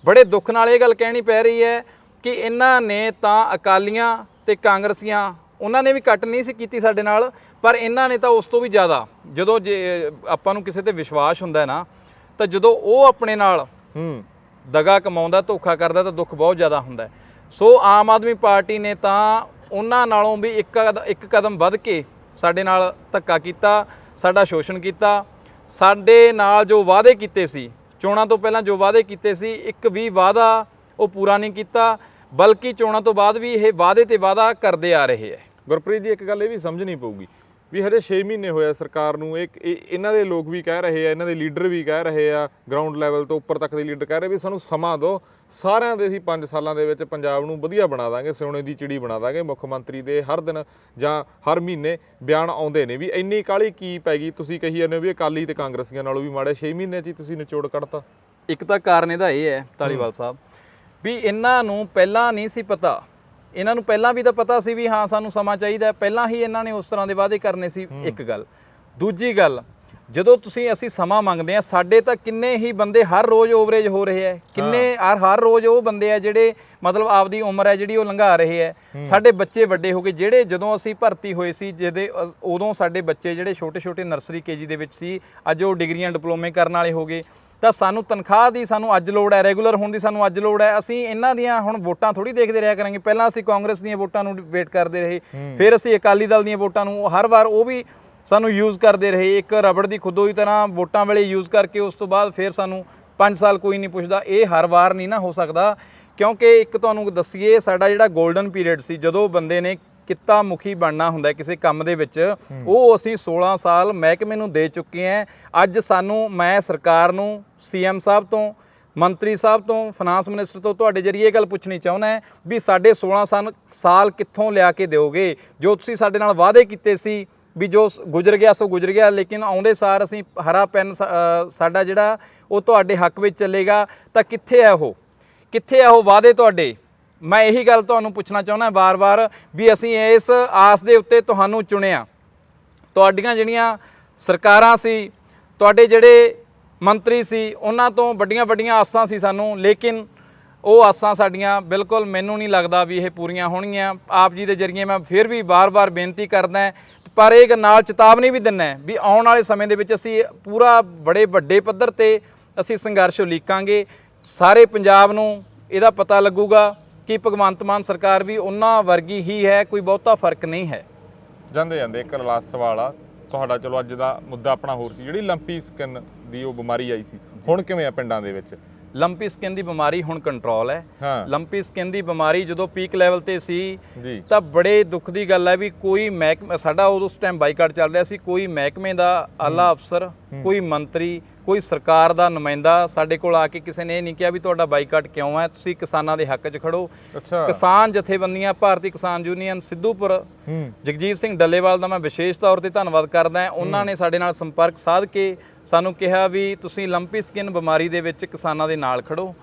ਬੜੇ ਦੁੱਖ ਨਾਲ ਇਹ ਗੱਲ ਕਹਿਣੀ ਪੈ ਰਹੀ ਹੈ ਕਿ ਇਹਨਾਂ ਨੇ ਤਾਂ ਅਕਾਲੀਆਂ ਤੇ ਕਾਂਗਰਸੀਆਂ ਉਹਨਾਂ ਨੇ ਵੀ ਕੱਟ ਨਹੀਂ ਸੀ ਕੀਤੀ ਸਾਡੇ ਨਾਲ ਪਰ ਇਹਨਾਂ ਨੇ ਤਾਂ ਉਸ ਤੋਂ ਵੀ ਜ਼ਿਆਦਾ। ਜਦੋਂ ਜੇ ਆਪਾਂ ਨੂੰ ਕਿਸੇ ਤੇ ਵਿਸ਼ਵਾਸ ਹੁੰਦਾ ਨਾ ਤਾਂ ਜਦੋਂ ਉਹ ਆਪਣੇ ਨਾਲ ਹੂੰ। ਦਗਾ ਕਮਾਉਂਦਾ ਧੋਖਾ ਕਰਦਾ ਤਾਂ ਦੁੱਖ ਬਹੁਤ ਜ਼ਿਆਦਾ ਹੁੰਦਾ। ਸੋ ਆਮ ਆਦਮੀ ਪਾਰਟੀ ਨੇ ਤਾਂ ਉਹਨਾਂ ਨਾਲੋਂ ਵੀ ਇੱਕ ਇੱਕ ਕਦਮ ਵੱਧ ਕੇ ਸਾਡੇ ਨਾਲ ਧੱਕਾ ਕੀਤਾ ਸਾਡਾ ਸ਼ੋਸ਼ਣ ਕੀਤਾ। ਸਾਡੇ ਨਾਲ ਜੋ ਵਾਅਦੇ ਕੀਤੇ ਸੀ ਚੋਣਾਂ ਤੋਂ ਪਹਿਲਾਂ ਜੋ ਵਾਅਦੇ ਕੀਤੇ ਸੀ ਇੱਕ ਵੀ ਵਾਅਦਾ ਉਹ ਪੂਰਾ ਨਹੀਂ ਕੀਤਾ ਬਲਕਿ ਚੋਣਾਂ ਤੋਂ ਬਾਅਦ ਵੀ ਇਹ ਵਾਅਦੇ ਤੇ ਵਾਅਦਾ ਕਰਦੇ ਆ ਰਹੇ ਹੈ। ਗੁਰਪ੍ਰੀਤ ਜੀ ਇੱਕ ਗੱਲ ਇਹ ਵੀ ਸਮਝਣੀ ਪਊਗੀ ਵੀ ਹਜੇ 6 ਮਹੀਨੇ ਹੋਏ ਆ ਸਰਕਾਰ ਨੂੰ ਇਹ ਇਹ- ਇਹਨਾਂ ਦੇ ਲੋਕ ਵੀ ਕਹਿ ਰਹੇ ਆ ਇਹਨਾਂ ਦੇ ਲੀਡਰ ਵੀ ਕਹਿ ਰਹੇ ਆ ਗਰਾਊਂਡ ਲੈਵਲ ਤੋਂ ਉੱਪਰ ਤੱਕ ਦੇ ਲੀਡਰ ਕਹਿ ਰਹੇ ਵੀ ਸਾਨੂੰ ਸਮਾਂ ਦਿਓ ਸਾਰਿਆਂ ਦੇ ਅਸੀਂ 5 ਸਾਲਾਂ ਦੇ ਵਿੱਚ ਪੰਜਾਬ ਨੂੰ ਵਧੀਆ ਬਣਾ ਦਾਂਗੇ ਸੋਨੇ ਦੀ ਚਿੜੀ ਬਣਾ ਦਾਂਗੇ ਮੁੱਖ ਮੰਤਰੀ ਦੇ ਹਰ ਦਿਨ ਜਾਂ ਹਰ ਮਹੀਨੇ ਬਿਆਨ ਆਉਂਦੇ ਨੇ ਵੀ ਇੰਨੀ ਕਾਲੀ ਕੀ ਪੈ ਗਈ ਤੁਸੀਂ ਕਹੀ ਜਾਂਦੇ ਹੋ ਵੀ ਅਕਾਲੀ ਤੇ ਕਾਂਗਰਸੀਆਂ ਨਾਲੋਂ ਵੀ ਮਾੜੇ 6 ਮਹੀਨੇ 'ਚ ਹੀ ਤੁਸੀਂ ਨਿਚੋੜ ਕੱਢਤਾ। ਇੱਕ ਤਾਂ ਕਾਰਨ ਇਹਦਾ ਇਹ ਹੈ ਧਾਲੀਵਾਲ ਸਾਹਿਬ ਵੀ ਇਹਨਾਂ ਨੂੰ ਪਹਿਲਾਂ ਨਹੀਂ ਸੀ ਪਤਾ ਇਹਨਾਂ ਨੂੰ ਪਹਿਲਾਂ ਵੀ ਤਾਂ ਪਤਾ ਸੀ ਵੀ ਹਾਂ ਸਾਨੂੰ ਸਮਾਂ ਚਾਹੀਦਾ। ਪਹਿਲਾਂ ਹੀ ਇਹਨਾਂ ਨੇ ਉਸ ਤਰ੍ਹਾਂ ਦੇ ਵਾਅਦੇ ਕਰਨੇ ਸੀ ਇੱਕ ਗੱਲ। ਦੂਜੀ ਗੱਲ ਜਦੋਂ ਤੁਸੀਂ ਅਸੀਂ ਸਮਾਂ ਮੰਗਦੇ ਆ ਸਾਡੇ ਤਾਂ ਕਿੰਨੇ ਹੀ ਬੰਦੇ ਹਰ ਰੋਜ਼ ਓਵਰੇਜ ਹੋ ਰਹੇ ਹੈ। ਕਿੰਨੇ ਹਰ ਹਰ ਰੋਜ਼ ਉਹ ਬੰਦੇ ਆ ਜਿਹੜੇ ਮਤਲਬ ਆਪਦੀ ਉਮਰ ਹੈ ਜਿਹੜੀ ਉਹ ਲੰਘਾ ਰਹੇ ਹੈ। ਸਾਡੇ ਬੱਚੇ ਵੱਡੇ ਹੋ ਗਏ ਜਿਹੜੇ ਜਦੋਂ ਅਸੀਂ ਭਰਤੀ ਹੋਏ ਸੀ ਜਿਹਦੇ ਉਦੋਂ ਸਾਡੇ ਬੱਚੇ ਜਿਹੜੇ ਛੋਟੇ ਛੋਟੇ ਨਰਸਰੀ ਕੇਜੀ ਦੇ ਵਿੱਚ ਸੀ ਅੱਜ ਉਹ ਡਿਗਰੀਆਂ ਡਿਪਲੋਮੇ ਕਰਨ ਵਾਲੇ ਹੋ ਗਏ। ਤਾਂ ਸਾਨੂੰ ਤਨਖਾਹ ਦੀ ਸਾਨੂੰ ਅੱਜ ਲੋੜ ਹੈ ਰੈਗੂਲਰ ਹੋਣ ਦੀ ਸਾਨੂੰ ਅੱਜ ਲੋੜ ਹੈ। ਅਸੀਂ ਇਹਨਾਂ ਦੀਆਂ ਹੁਣ ਵੋਟਾਂ ਥੋੜੀ ਦੇਖਦੇ ਰਿਹਾ ਕਰਾਂਗੇ। ਪਹਿਲਾਂ ਅਸੀਂ ਕਾਂਗਰਸ ਦੀਆਂ ਵੋਟਾਂ ਨੂੰ ਵੇਟ ਕਰਦੇ ਰਹੇ ਫਿਰ ਅਸੀਂ ਅਕਾਲੀ ਦਲ ਦੀਆਂ ਵੋਟਾਂ ਨੂੰ ਹਰ ਵਾਰ ਉਹ ਵੀ ਸਾਨੂੰ ਯੂਜ਼ ਕਰਦੇ ਰਹੇ। ਇੱਕ ਰਬੜ ਦੀ ਖੁੱਦੋ ਦੀ ਤਰ੍ਹਾਂ ਵੋਟਾਂ ਵੇਲੇ ਯੂਜ਼ ਕਰਕੇ ਉਸ ਤੋਂ ਬਾਅਦ ਫਿਰ ਸਾਨੂੰ 5 ਸਾਲ ਕੋਈ ਨਹੀਂ ਪੁੱਛਦਾ। ਇਹ ਹਰ ਵਾਰ ਨਹੀਂ ਨਾ ਹੋ ਸਕਦਾ। ਕਿਉਂਕਿ ਇੱਕ ਤੁਹਾਨੂੰ ਦੱਸੀਏ ਸਾਡਾ ਜਿਹੜਾ 골ਡਨ ਪੀਰੀਅਡ ਸੀ ਜਦੋਂ ਬੰਦੇ ਨੇ ਕਿੱਤਾ ਮੁਖੀ ਬਣਨਾ ਹੁੰਦਾ ਹੈ ਕਿਸੇ ਕੰਮ ਦੇ ਵਿੱਚ। ਉਹ ਅਸੀਂ 16 ਸਾਲ ਮਹਿਕਮੇ ਨੂੰ ਦੇ ਚੁੱਕੇ ਹਾਂ। ਅੱਜ ਸਾਨੂੰ ਮੈਂ ਸਰਕਾਰ ਨੂੰ ਸੀਐਮ ਸਾਹਿਬ ਤੋਂ ਮੰਤਰੀ ਸਾਹਿਬ ਤੋਂ ਫਾਈਨਾਂਸ ਮਿਨਿਸਟਰ ਤੋਂ ਤੁਹਾਡੇ ਜਰੀਏ ਇਹ ਗੱਲ ਪੁੱਛਣੀ ਚਾਹੁੰਦਾ ਹੈ ਵੀ ਸਾਡੇ 16 ਸਾਲ ਸਾਲ ਕਿੱਥੋਂ ਲਿਆ ਕੇ ਦਿਓਗੇ? ਜੋ ਤੁਸੀਂ ਸਾਡੇ ਨਾਲ ਵਾਅਦੇ ਕੀਤੇ ਸੀ ਵੀ ਜੋ ਗੁਜ਼ਰ ਗਿਆ ਸੋ ਗੁਜ਼ਰ ਗਿਆ ਲੇਕਿਨ ਆਉਂਦੇ ਸਾਰ ਅਸੀਂ ਹਰਾ ਪੈਨ ਸਾਡਾ ਜਿਹੜਾ ਉਹ ਤੁਹਾਡੇ ਹੱਕ ਵਿੱਚ ਚੱਲੇਗਾ। ਤਾਂ ਕਿੱਥੇ ਹੈ ਉਹ? ਕਿੱਥੇ ਆ ਉਹ ਵਾਅਦੇ ਤੁਹਾਡੇ? ਮੈਂ ਇਹੀ ਗੱਲ ਤੁਹਾਨੂੰ ਪੁੱਛਣਾ ਚਾਹੁੰਦਾ ਵਾਰ-ਵਾਰ ਵੀ ਅਸੀਂ ਇਸ ਆਸ ਦੇ ਉੱਤੇ ਤੁਹਾਨੂੰ ਚੁਣਿਆ। ਤੁਹਾਡੀਆਂ ਜਿਹੜੀਆਂ ਸਰਕਾਰਾਂ ਸੀ, ਤੁਹਾਡੇ ਜਿਹੜੇ ਮੰਤਰੀ ਸੀ, ਉਹਨਾਂ ਤੋਂ ਵੱਡੀਆਂ ਵੱਡੀਆਂ ਆਸਾਂ ਸੀ ਸਾਨੂੰ, ਲੇਕਿਨ ਉਹ ਆਸਾਂ ਸਾਡੀਆਂ ਬਿਲਕੁਲ ਮੈਨੂੰ ਨਹੀਂ ਲੱਗਦਾ ਵੀ ਇਹ ਪੂਰੀਆਂ ਹੋਣਗੀਆਂ। ਆਪ ਜੀ ਦੇ ਜਰੀਏ ਮੈਂ ਫਿਰ ਵੀ ਬਾਰ-ਬਾਰ ਬੇਨਤੀ ਕਰਦਾ ਪਰ ਇਹ ਨਾਲ ਚੇਤਾਵਨੀ ਵੀ ਦਿੰਦਾ ਵੀ ਆਉਣ ਵਾਲੇ ਸਮੇਂ ਦੇ ਵਿੱਚ ਅਸੀਂ ਪੂਰਾ ਬੜੇ ਵੱਡੇ ਪੱਧਰ ਤੇ ਅਸੀਂ ਸੰਘਰਸ਼ ਉਲੀਕਾਂਗੇ। ਸਾਰੇ ਪੰਜਾਬ ਨੂੰ ਇਹਦਾ ਪਤਾ ਲੱਗੂਗਾ। ਕਿ ਭਗਵੰਤ ਮਾਨ ਸਰਕਾਰ ਵੀ ਉਹਨਾਂ ਵਰਗੀ ਹੀ ਹੈ, ਕੋਈ ਬਹੁਤਾ ਫ਼ਰਕ ਨਹੀਂ ਹੈ। ਜਾਂਦੇ ਜਾਂਦੇ ਇੱਕ ਲਾਸਟ ਸਵਾਲ ਆ, ਤੁਹਾਡਾ ਚਲੋ ਅੱਜ ਦਾ ਮੁੱਦਾ ਆਪਣਾ ਹੋਰ ਸੀ, ਜਿਹੜੀ ਲੰਪੀ ਸਕਿਨ ਦੀ ਉਹ ਬਿਮਾਰੀ ਆਈ ਸੀ, ਹੁਣ ਕਿਵੇਂ ਆ ਪਿੰਡਾਂ ਦੇ ਵਿੱਚ? ਲੰਪੀ ਸਕਿਨ ਦੀ ਬਿਮਾਰੀ ਹੁਣ ਕੰਟਰੋਲ ਹੈ। ਲੰਪੀ ਸਕਿਨ ਦੀ ਬਿਮਾਰੀ ਜਦੋਂ ਪੀਕ ਲੈਵਲ ਤੇ ਸੀ ਤਾਂ ਬੜੇ ਦੁੱਖ ਦੀ ਗੱਲ ਹੈ ਵੀ ਕੋਈ ਮਹਿਕਮਾ ਸਾਡਾ ਉਸ ਟਾਈਮ ਬਾਈਕਾਟ ਚੱਲ ਰਿਹਾ ਸੀ ਕੋਈ ਮਹਿਕਮੇ ਦਾ ਆਲਾ ਅਫਸਰ ਕੋਈ ਮੰਤਰੀ ਕੋਈ ਸਰਕਾਰ ਦਾ ਨੁਮਾਇੰਦਾ ਸਾਡੇ ਕੋਲ ਆ ਕੇ ਕਿਸੇ ਨੇ ਇਹ ਨਹੀਂ ਕਿਹਾ ਵੀ ਤੁਹਾਡਾ ਬਾਈਕਾਟ ਕਿਉਂ ਹੈ ਤੁਸੀਂ ਕਿਸਾਨਾਂ ਦੇ ਹੱਕ 'ਚ ਖੜੋ। ਕਿਸਾਨ ਜਥੇਬੰਦੀਆਂ ਭਾਰਤੀ ਕਿਸਾਨ ਯੂਨੀਅਨ ਸਿੱਧੂਪੁਰ ਜਗਜੀਤ ਸਿੰਘ ਡੱਲੇਵਾਲ ਦਾ ਮੈਂ ਵਿਸ਼ੇਸ਼ ਤੌਰ ਤੇ ਧੰਨਵਾਦ ਕਰਦਾ ਹਾਂ। ਉਹਨਾਂ ਨੇ ਸਾਡੇ ਨਾਲ ਸੰਪਰਕ ਸਾਧ ਕੇ ਸਾਨੂੰ ਕਿਹਾ ਵੀ ਤੁਸੀਂ ਲੰਪੀ ਸਕਿਨ ਬਿਮਾਰੀ ਦੇ ਵਿੱਚ ਕਿਸਾਨਾਂ ਦੇ ਨਾਲ ਖੜੋ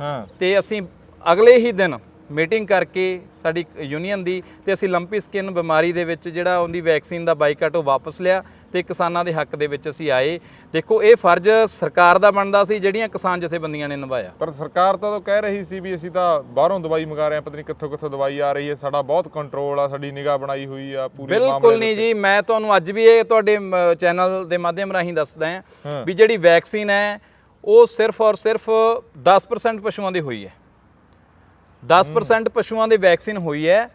ਤੇ ਅਸੀਂ ਅਗਲੇ ਹੀ ਦਿਨ ਮੀਟਿੰਗ ਕਰਕੇ ਸਾਡੀ ਯੂਨੀਅਨ ਦੀ ਤੇ ਅਸੀਂ ਲੰਪੀ ਸਕਿਨ ਬਿਮਾਰੀ ਦੇ ਵਿੱਚ ਜਿਹੜਾ ਉਹਦੀ ਵੈਕਸੀਨ ਦਾ ਬਾਈਕਾਟ ਉਹ ਵਾਪਸ ਲਿਆ ਤੇ ਕਿਸਾਨਾਂ ਦੇ ਹੱਕ ਦੇ ਵਿੱਚ ਅਸੀਂ ਆਏ। ਦੇਖੋ ਇਹ ਫਰਜ਼ ਸਰਕਾਰ ਦਾ ਬਣਦਾ ਸੀ ਜਿਹੜੀਆਂ ਕਿਸਾਨ ਜਥੇਬੰਦੀਆਂ ਨੇ ਨਿਭਾਇਆ। ਪਰ ਸਰਕਾਰ ਤਾਂ ਉਹ ਕਹਿ ਰਹੀ ਸੀ ਵੀ ਅਸੀਂ ਤਾਂ ਬਾਹਰੋਂ ਦਵਾਈ ਮੰਗਾ ਰਹੇ ਹਾਂ ਪਤਾ ਨਹੀਂ ਕਿੱਥੋਂ ਕਿੱਥੋਂ ਦਵਾਈ ਆ ਰਹੀ ਹੈ ਸਾਡਾ ਬਹੁਤ ਕੰਟਰੋਲ ਆ ਸਾਡੀ ਨਿਗਾਹ ਬਣਾਈ ਹੋਈ ਆ ਪੂਰੇ ਬਿਲਕੁਲ ਨਹੀਂ ਜੀ ਮੈਂ ਤੁਹਾਨੂੰ ਅੱਜ ਵੀ ਇਹ ਤੁਹਾਡੇ ਚੈਨਲ ਦੇ ਮਾਧਿਅਮ ਰਾਹੀਂ ਦੱਸਦਾ ਹਾਂ। ਹਾਂ। ਵੀ ਜਿਹੜੀ ਵੈਕਸੀਨ ਹੈ ਉਹ ਸਿਰਫ ਔਰ ਸਿਰਫ 10% ਪਸ਼ੂਆਂ ਦੀ ਹੋਈ ਹੈ। 10% ਪਸ਼ੂਆਂ ਦੀ ਵੈਕਸੀਨ ਹੋਈ ਹੈ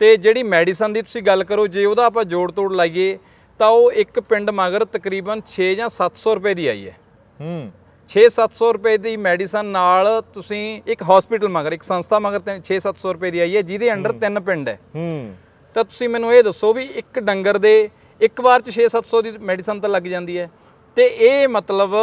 ਤੇ ਜਿਹੜੀ ਮੈਡੀਸਨ ਦੀ ਤੁਸੀਂ ਗੱਲ ਕਰੋ ਜੇ ਉਹਦਾ ਆਪਾਂ ਜੋੜ ਤੋੜ ਲਾਈਏ ਤਾਂ ਉਹ ਇੱਕ ਪਿੰਡ ਮਗਰ ਤਕਰੀਬਨ 6 ਜਾਂ 700 ਰੁਪਏ ਦੀ ਆਈ ਹੈ। ਹੂੰ। 6-700 ਰੁਪਏ ਦੀ ਮੈਡੀਸਨ ਨਾਲ ਤੁਸੀਂ ਇੱਕ ਹਸਪੀਟਲ ਮਗਰ ਇੱਕ ਸੰਸਥਾ ਮਗਰ 6-700 ਰੁਪਏ ਦੀ ਆਈ ਹੈ ਜਿਹਦੇ ਅੰਡਰ ਤਿੰਨ ਪਿੰਡ ਹੈ। ਹੂੰ। ਤਾਂ ਤੁਸੀਂ ਮੈਨੂੰ ਇਹ ਦੱਸੋ ਵੀ ਇੱਕ ਡੰਗਰ ਦੇ ਇੱਕ ਵਾਰ ਚ 6-700 ਦੀ ਮੈਡੀਸਨ ਤਾਂ ਲੱਗ ਜਾਂਦੀ ਹੈ। ਤੇ ਇਹ ਮਤਲਬ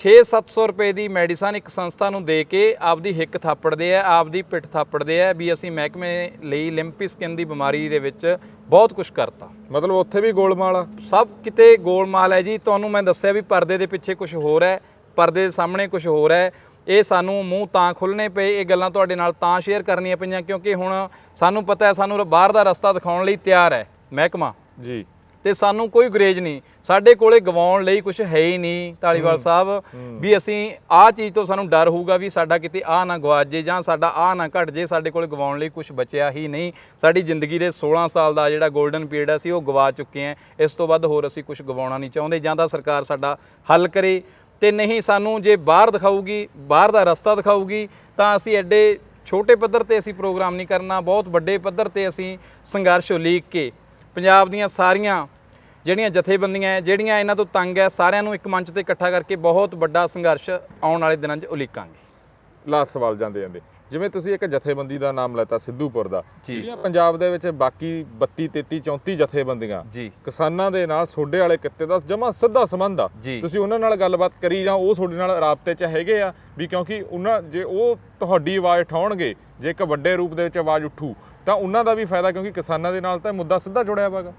6-700 ਰੁਪਏ ਦੀ ਮੈਡੀਸਨ ਇੱਕ ਸੰਸਥਾ ਨੂੰ ਦੇ ਕੇ ਆਪਦੀ ਹਿੱਕ ਥਾਪੜਦੇ ਆ ਆਪਦੀ ਪਿੱਠ ਥਾਪੜਦੇ ਆ ਵੀ ਅਸੀਂ ਮਹਿਕਮੇ ਲਈ ਲਿੰਪੀ ਸਕਿਨ ਦੀ ਬਿਮਾਰੀ ਦੇ ਵਿੱਚ ਬਹੁਤ ਕੁਝ ਕਰਤਾ। ਮਤਲਬ ਉੱਥੇ ਵੀ ਗੋਲਮਾਲ ਆ? ਸਭ ਕਿਤੇ ਗੋਲਮਾਲ ਹੈ ਜੀ। ਤੁਹਾਨੂੰ ਮੈਂ ਦੱਸਿਆ ਵੀ ਪਰਦੇ ਦੇ ਪਿੱਛੇ ਕੁਝ ਹੋਰ ਹੈ ਪਰਦੇ ਦੇ ਸਾਹਮਣੇ ਕੁਝ ਹੋਰ ਹੈ। ਇਹ ਸਾਨੂੰ ਮੂੰਹ ਤਾਂ ਖੁੱਲਣੇ ਪਏ ਇਹ ਗੱਲਾਂ ਤੁਹਾਡੇ ਨਾਲ ਤਾਂ ਸ਼ੇਅਰ ਕਰਨੀਆਂ ਪਈਆਂ ਕਿਉਂਕਿ ਹੁਣ ਸਾਨੂੰ ਪਤਾ ਹੈ ਸਾਨੂੰ ਬਾਹਰ ਦਾ ਰਸਤਾ ਦਿਖਾਉਣ ਲਈ ਤਿਆਰ ਹੈ ਮਹਿਕਮਾ। ਜੀ। ਤੇ ਸਾਨੂੰ ਕੋਈ ਗੁਰੇਜ ਨਹੀਂ। ਸਾਡੇ ਕੋਲੇ ਗਵਾਉਣ ਲਈ ਕੁਝ ਹੈ ਹੀ ਨਹੀਂ ਤਾਲੀਵਾਲ ਸਾਹਿਬ ਵੀ ਅਸੀਂ ਆਹ ਚੀਜ਼ ਤੋਂ ਸਾਨੂੰ ਡਰ ਹੋਊਗਾ ਵੀ ਸਾਡਾ ਕਿਤੇ ਆਹ ਨਾ ਗਵਾਚ ਜੇ ਜਾਂ ਸਾਡਾ ਆਹ ਨਾ ਘਟ ਜੇ ਸਾਡੇ ਕੋਲੇ ਗਵਾਉਣ ਲਈ ਕੁਝ ਬਚਿਆ ਹੀ ਨਹੀਂ। ਸਾਡੀ ਜ਼ਿੰਦਗੀ ਦੇ 16 ਸਾਲ ਦਾ ਜਿਹੜਾ 골ਡਨ ਪੀਰੀਅਡ ਅਸੀਂ ਉਹ ਗਵਾ ਚੁੱਕੇ ਹਾਂ। ਇਸ ਤੋਂ ਵੱਧ ਹੋਰ ਅਸੀਂ ਕੁਝ ਗਵਾਉਣਾ ਨਹੀਂ ਚਾਹੁੰਦੇ ਜਾਂ ਤਾਂ ਸਰਕਾਰ ਸਾਡਾ ਹੱਲ ਕਰੇ। ਤੇ ਨਹੀਂ ਸਾਨੂੰ ਜੇ ਬਾਹਰ ਦਿਖਾਊਗੀ ਬਾਹਰ ਦਾ ਰਸਤਾ ਦਿਖਾਊਗੀ ਤਾਂ ਅਸੀਂ ਐਡੇ ਛੋਟੇ ਪੱਧਰ ਤੇ ਅਸੀਂ ਪ੍ਰੋਗਰਾਮ ਨਹੀਂ ਕਰਨਾ ਬਹੁਤ ਵੱਡੇ ਪੱਧਰ ਤੇ ਅਸੀਂ ਸੰਘਰਸ਼ ਉਲੀਕ ਕੇ ਪੰਜਾਬ ਦੀਆਂ ਸਾਰੀਆਂ ਜਿਹੜੀਆਂ ਜਥੇਬੰਦੀਆਂ ਜਿਹੜੀਆਂ ਇਹਨਾਂ ਤੋਂ ਤੰਗ ਹੈ ਸਾਰਿਆਂ ਨੂੰ ਇੱਕ ਮੰਚ ਤੇ ਇਕੱਠਾ ਕਰਕੇ ਬਹੁਤ ਵੱਡਾ ਸੰਘਰਸ਼ ਆਉਣ ਵਾਲੇ ਦਿਨਾਂ 'ਚ ਉਲੀਕਾਂਗੇ ਲਾਸਟ ਸਵਾਲ ਜਾਂਦੇ ਜਾਂਦੇ ਜਿਵੇਂ ਤੁਸੀਂ ਇੱਕ ਜਥੇਬੰਦੀ ਦਾ ਨਾਮ ਲੈਤਾ ਸਿੱਧੂਪੁਰ ਦਾ। ਜਿਹੜੀਆਂ ਪੰਜਾਬ ਦੇ ਵਿੱਚ ਬਾਕੀ 32 33 34 ਜਥੇਬੰਦੀਆਂ ਜੀ ਕਿਸਾਨਾਂ ਦੇ ਨਾਲ ਛੋਡੇ ਵਾਲੇ ਕਿੱਤੇ ਦਾ ਜਮਾ ਸਿੱਧਾ ਸੰਬੰਧ ਆ। ਤੁਸੀਂ ਉਹਨਾਂ ਨਾਲ ਗੱਲਬਾਤ ਕਰੀ ਜਾਂ ਉਹ ਤੁਹਾਡੇ ਨਾਲ ਰਾਬਤੇ 'ਚ ਹੈਗੇ ਆ ਵੀ ਕਿਉਂਕਿ ਉਹਨਾਂ ਜੇ ਉਹ ਤੁਹਾਡੀ ਆਵਾਜ਼ ਉਠਾਉਣਗੇ ਜੇ ਇੱਕ ਵੱਡੇ ਰੂਪ ਦੇ ਵਿੱਚ ਆਵਾਜ਼ ਉੱਠੂ ਤਾਂ ਉਹਨਾਂ ਦਾ ਵੀ ਫਾਇਦਾ ਕਿਉਂਕਿ ਕਿਸਾਨਾਂ ਦੇ ਨਾਲ ਤਾਂ ਮੁੱਦਾ ਸਿੱਧਾ ਜੁੜਿਆ ਹੋਇਆਗਾ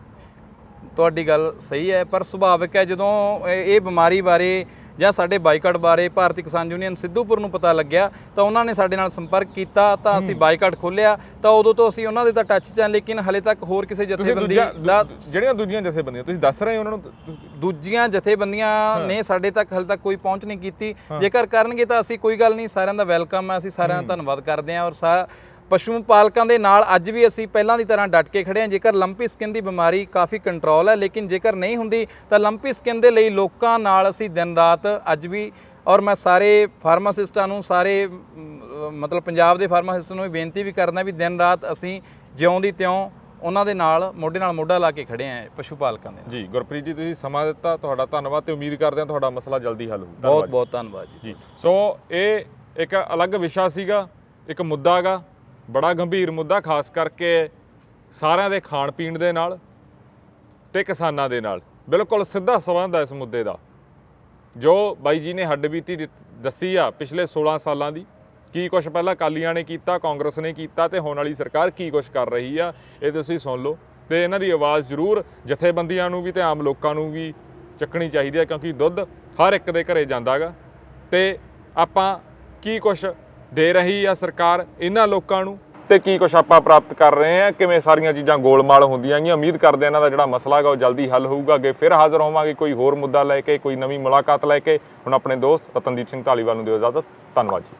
ਤੁਹਾਡੀ ਗੱਲ ਸਹੀ ਹੈ ਪਰ ਸੁਭਾਵਿਕ ਹੈ ਜਦੋਂ ਇਹ ਬਿਮਾਰੀ ਬਾਰੇ ਜਾਂ ਸਾਡੇ ਬਾਈਕਾਟ ਬਾਰੇ ਭਾਰਤੀ ਕਿਸਾਨ ਯੂਨੀਅਨ ਸਿੱਧੂਪੁਰ ਨੂੰ ਪਤਾ ਲੱਗਿਆ ਤਾਂ ਉਹਨਾਂ ਨੇ ਸਾਡੇ ਨਾਲ ਸੰਪਰਕ ਕੀਤਾ ਤਾਂ ਅਸੀਂ ਬਾਈਕਾਟ ਖੋਲਿਆ ਤਾਂ ਉਦੋਂ ਤੋਂ ਅਸੀਂ ਉਹਨਾਂ ਦੇ ਤਾਂ ਟੱਚ 'ਚ ਹਾਂ ਲੇਕਿਨ ਹਲੇ ਤੱਕ ਹੋਰ ਕਿਸੇ ਜਥੇਬੰਦੀ ਦਾ ਜਿਹੜੀਆਂ ਦੂਜੀਆਂ ਜਥੇਬੰਦੀਆਂ ਤੁਸੀਂ ਦੱਸ ਰਹੇ ਹੋ ਉਹਨਾਂ ਨੂੰ ਦੂਜੀਆਂ ਜਥੇਬੰਦੀਆਂ ਨੇ ਸਾਡੇ ਤੱਕ ਹਲੇ ਤੱਕ ਕੋਈ ਪਹੁੰਚ ਨਹੀਂ ਕੀਤੀ। ਜੇਕਰ ਕਰਨਗੇ ਤਾਂ ਅਸੀਂ ਕੋਈ ਗੱਲ ਨਹੀਂ ਸਾਰਿਆਂ ਦਾ ਵੈਲਕਮ ਹੈ ਅਸੀਂ ਸਾਰਿਆਂ ਦਾ ਧੰਨਵਾਦ ਕਰਦੇ ਹਾਂ ਔਰ ਸਾ ਪਸ਼ੂ ਪਾਲਕਾਂ ਦੇ ਨਾਲ ਅੱਜ ਵੀ ਅਸੀਂ ਪਹਿਲਾਂ ਦੀ ਤਰ੍ਹਾਂ ਡਟ ਕੇ ਖੜੇ ਹਾਂ। ਜੇਕਰ ਲੰਪੀ ਸਕਿਨ ਦੀ ਬਿਮਾਰੀ ਕਾਫੀ ਕੰਟਰੋਲ ਹੈ ਲੇਕਿਨ ਜੇਕਰ ਨਹੀਂ ਹੁੰਦੀ ਤਾਂ ਲੰਪੀ ਸਕਿਨ ਦੇ ਲਈ ਲੋਕਾਂ ਨਾਲ ਅਸੀਂ ਦਿਨ ਰਾਤ ਅੱਜ ਵੀ ਔਰ ਮੈਂ ਸਾਰੇ ਫਾਰਮਾਸਿਸਟਾਂ ਨੂੰ ਸਾਰੇ ਮਤਲਬ ਪੰਜਾਬ ਦੇ ਫਾਰਮਾਸਿਸਟਾਂ ਨੂੰ ਵੀ ਬੇਨਤੀ ਵੀ ਕਰਦਾ ਵੀ ਦਿਨ ਰਾਤ ਅਸੀਂ ਜਿਉਂ ਦੀ ਤਿਉਂ ਉਹਨਾਂ ਦੇ ਨਾਲ ਮੋਢੇ ਨਾਲ ਮੋਢਾ ਲਾ ਕੇ ਖੜੇ ਹਾਂ ਪਸ਼ੂ ਪਾਲਕਾਂ ਦੇ। ਜੀ ਗੁਰਪ੍ਰੀਤ ਜੀ ਤੁਸੀਂ ਸਮਾਂ ਦਿੱਤਾ ਤੁਹਾਡਾ ਧੰਨਵਾਦ ਤੇ ਉਮੀਦ ਕਰਦੇ ਹਾਂ ਤੁਹਾਡਾ ਮਸਲਾ ਜਲਦੀ ਹੱਲ ਹੋਊ। ਬਹੁਤ ਬਹੁਤ ਧੰਨਵਾਦ ਜੀ। ਜੀ ਸੋ ਇਹ ਇੱਕ ਅਲੱਗ ਵਿਸ਼ਾ ਸੀਗਾ ਇੱਕ ਮੁੱਦਾ ਹੈਗਾ ਬੜਾ ਗੰਭੀਰ ਮੁੱਦਾ, ਖਾਸ ਕਰਕੇ ਸਾਰਿਆਂ ਦੇ ਖਾਣ ਪੀਣ ਦੇ ਨਾਲ ਤੇ ਕਿਸਾਨਾਂ ਦੇ ਨਾਲ। ਬਿਲਕੁਲ ਸਿੱਧਾ ਸੰਬੰਧ ਹੈ ਇਸ ਮੁੱਦੇ ਦਾ। ਜੋ ਬਾਈ ਜੀ ਨੇ ਹੱਡਬੀਤੀ ਦਿੱਤ- ਦੱਸੀ ਆ ਪਿਛਲੇ 16 ਸਾਲਾਂ ਦੀ, ਕੀ ਕੁਝ ਪਹਿਲਾਂ ਕਾਲੀਆਂ ਨੇ ਕੀਤਾ, ਕਾਂਗਰਸ ਨੇ ਕੀਤਾ ਤੇ ਹੁਣ ਵਾਲੀ ਸਰਕਾਰ ਕੀ ਕੁਝ ਕਰ ਰਹੀ ਆ, ਇਹ ਤੁਸੀਂ ਸੁਣ ਲਓ। ਤੇ ਇਹਨਾਂ ਦੀ ਆਵਾਜ਼ ਜ਼ਰੂਰ ਜਥੇਬੰਦੀਆਂ ਨੂੰ ਵੀ ਤੇ ਆਮ ਲੋਕਾਂ ਨੂੰ ਵੀ ਚੱਕਣੀ ਚਾਹੀਦੀ ਹੈ ਕਿਉਂਕਿ ਦੁੱਧ ਹਰ ਇੱਕ ਦੇ ਘਰੇ ਜਾਂਦਾਗਾ। ਤੇ ਆਪਾਂ ਕੀ ਕੁਝ ਦੇ ਰਹੀ ਆ ਸਰਕਾਰ ਇਹਨਾਂ ਲੋਕਾਂ ਨੂੰ? ਤੇ ਕੀ ਕੁਛ ਆਪਾਂ ਪ੍ਰਾਪਤ ਕਰ ਰਹੇ ਹਾਂ ਕਿਵੇਂ ਸਾਰੀਆਂ ਚੀਜ਼ਾਂ ਗੋਲਮਾਲ ਹੁੰਦੀਆਂ ਗੀਆਂ ਉਮੀਦ ਕਰਦੇ ਇਹਨਾਂ ਦਾ ਜਿਹੜਾ ਮਸਲਾ ਹੈਗਾ ਉਹ ਜਲਦੀ ਹੱਲ ਹੋਊਗਾ। ਅੱਗੇ ਫਿਰ ਹਾਜ਼ਰ ਹੋਵਾਂਗੇ ਕੋਈ ਹੋਰ ਮੁੱਦਾ ਲੈ ਕੇ, ਕੋਈ ਨਵੀਂ ਮੁਲਾਕਾਤ ਲੈ ਕੇ। ਹੁਣ ਆਪਣੇ ਦੋਸਤ ਰਤਨਦੀਪ ਸਿੰਘ ਢਾਲੀਵਾਲ ਨੂੰ ਦਿਓ ਇਜਾਜ਼ਤ। ਧੰਨਵਾਦ ਜੀ।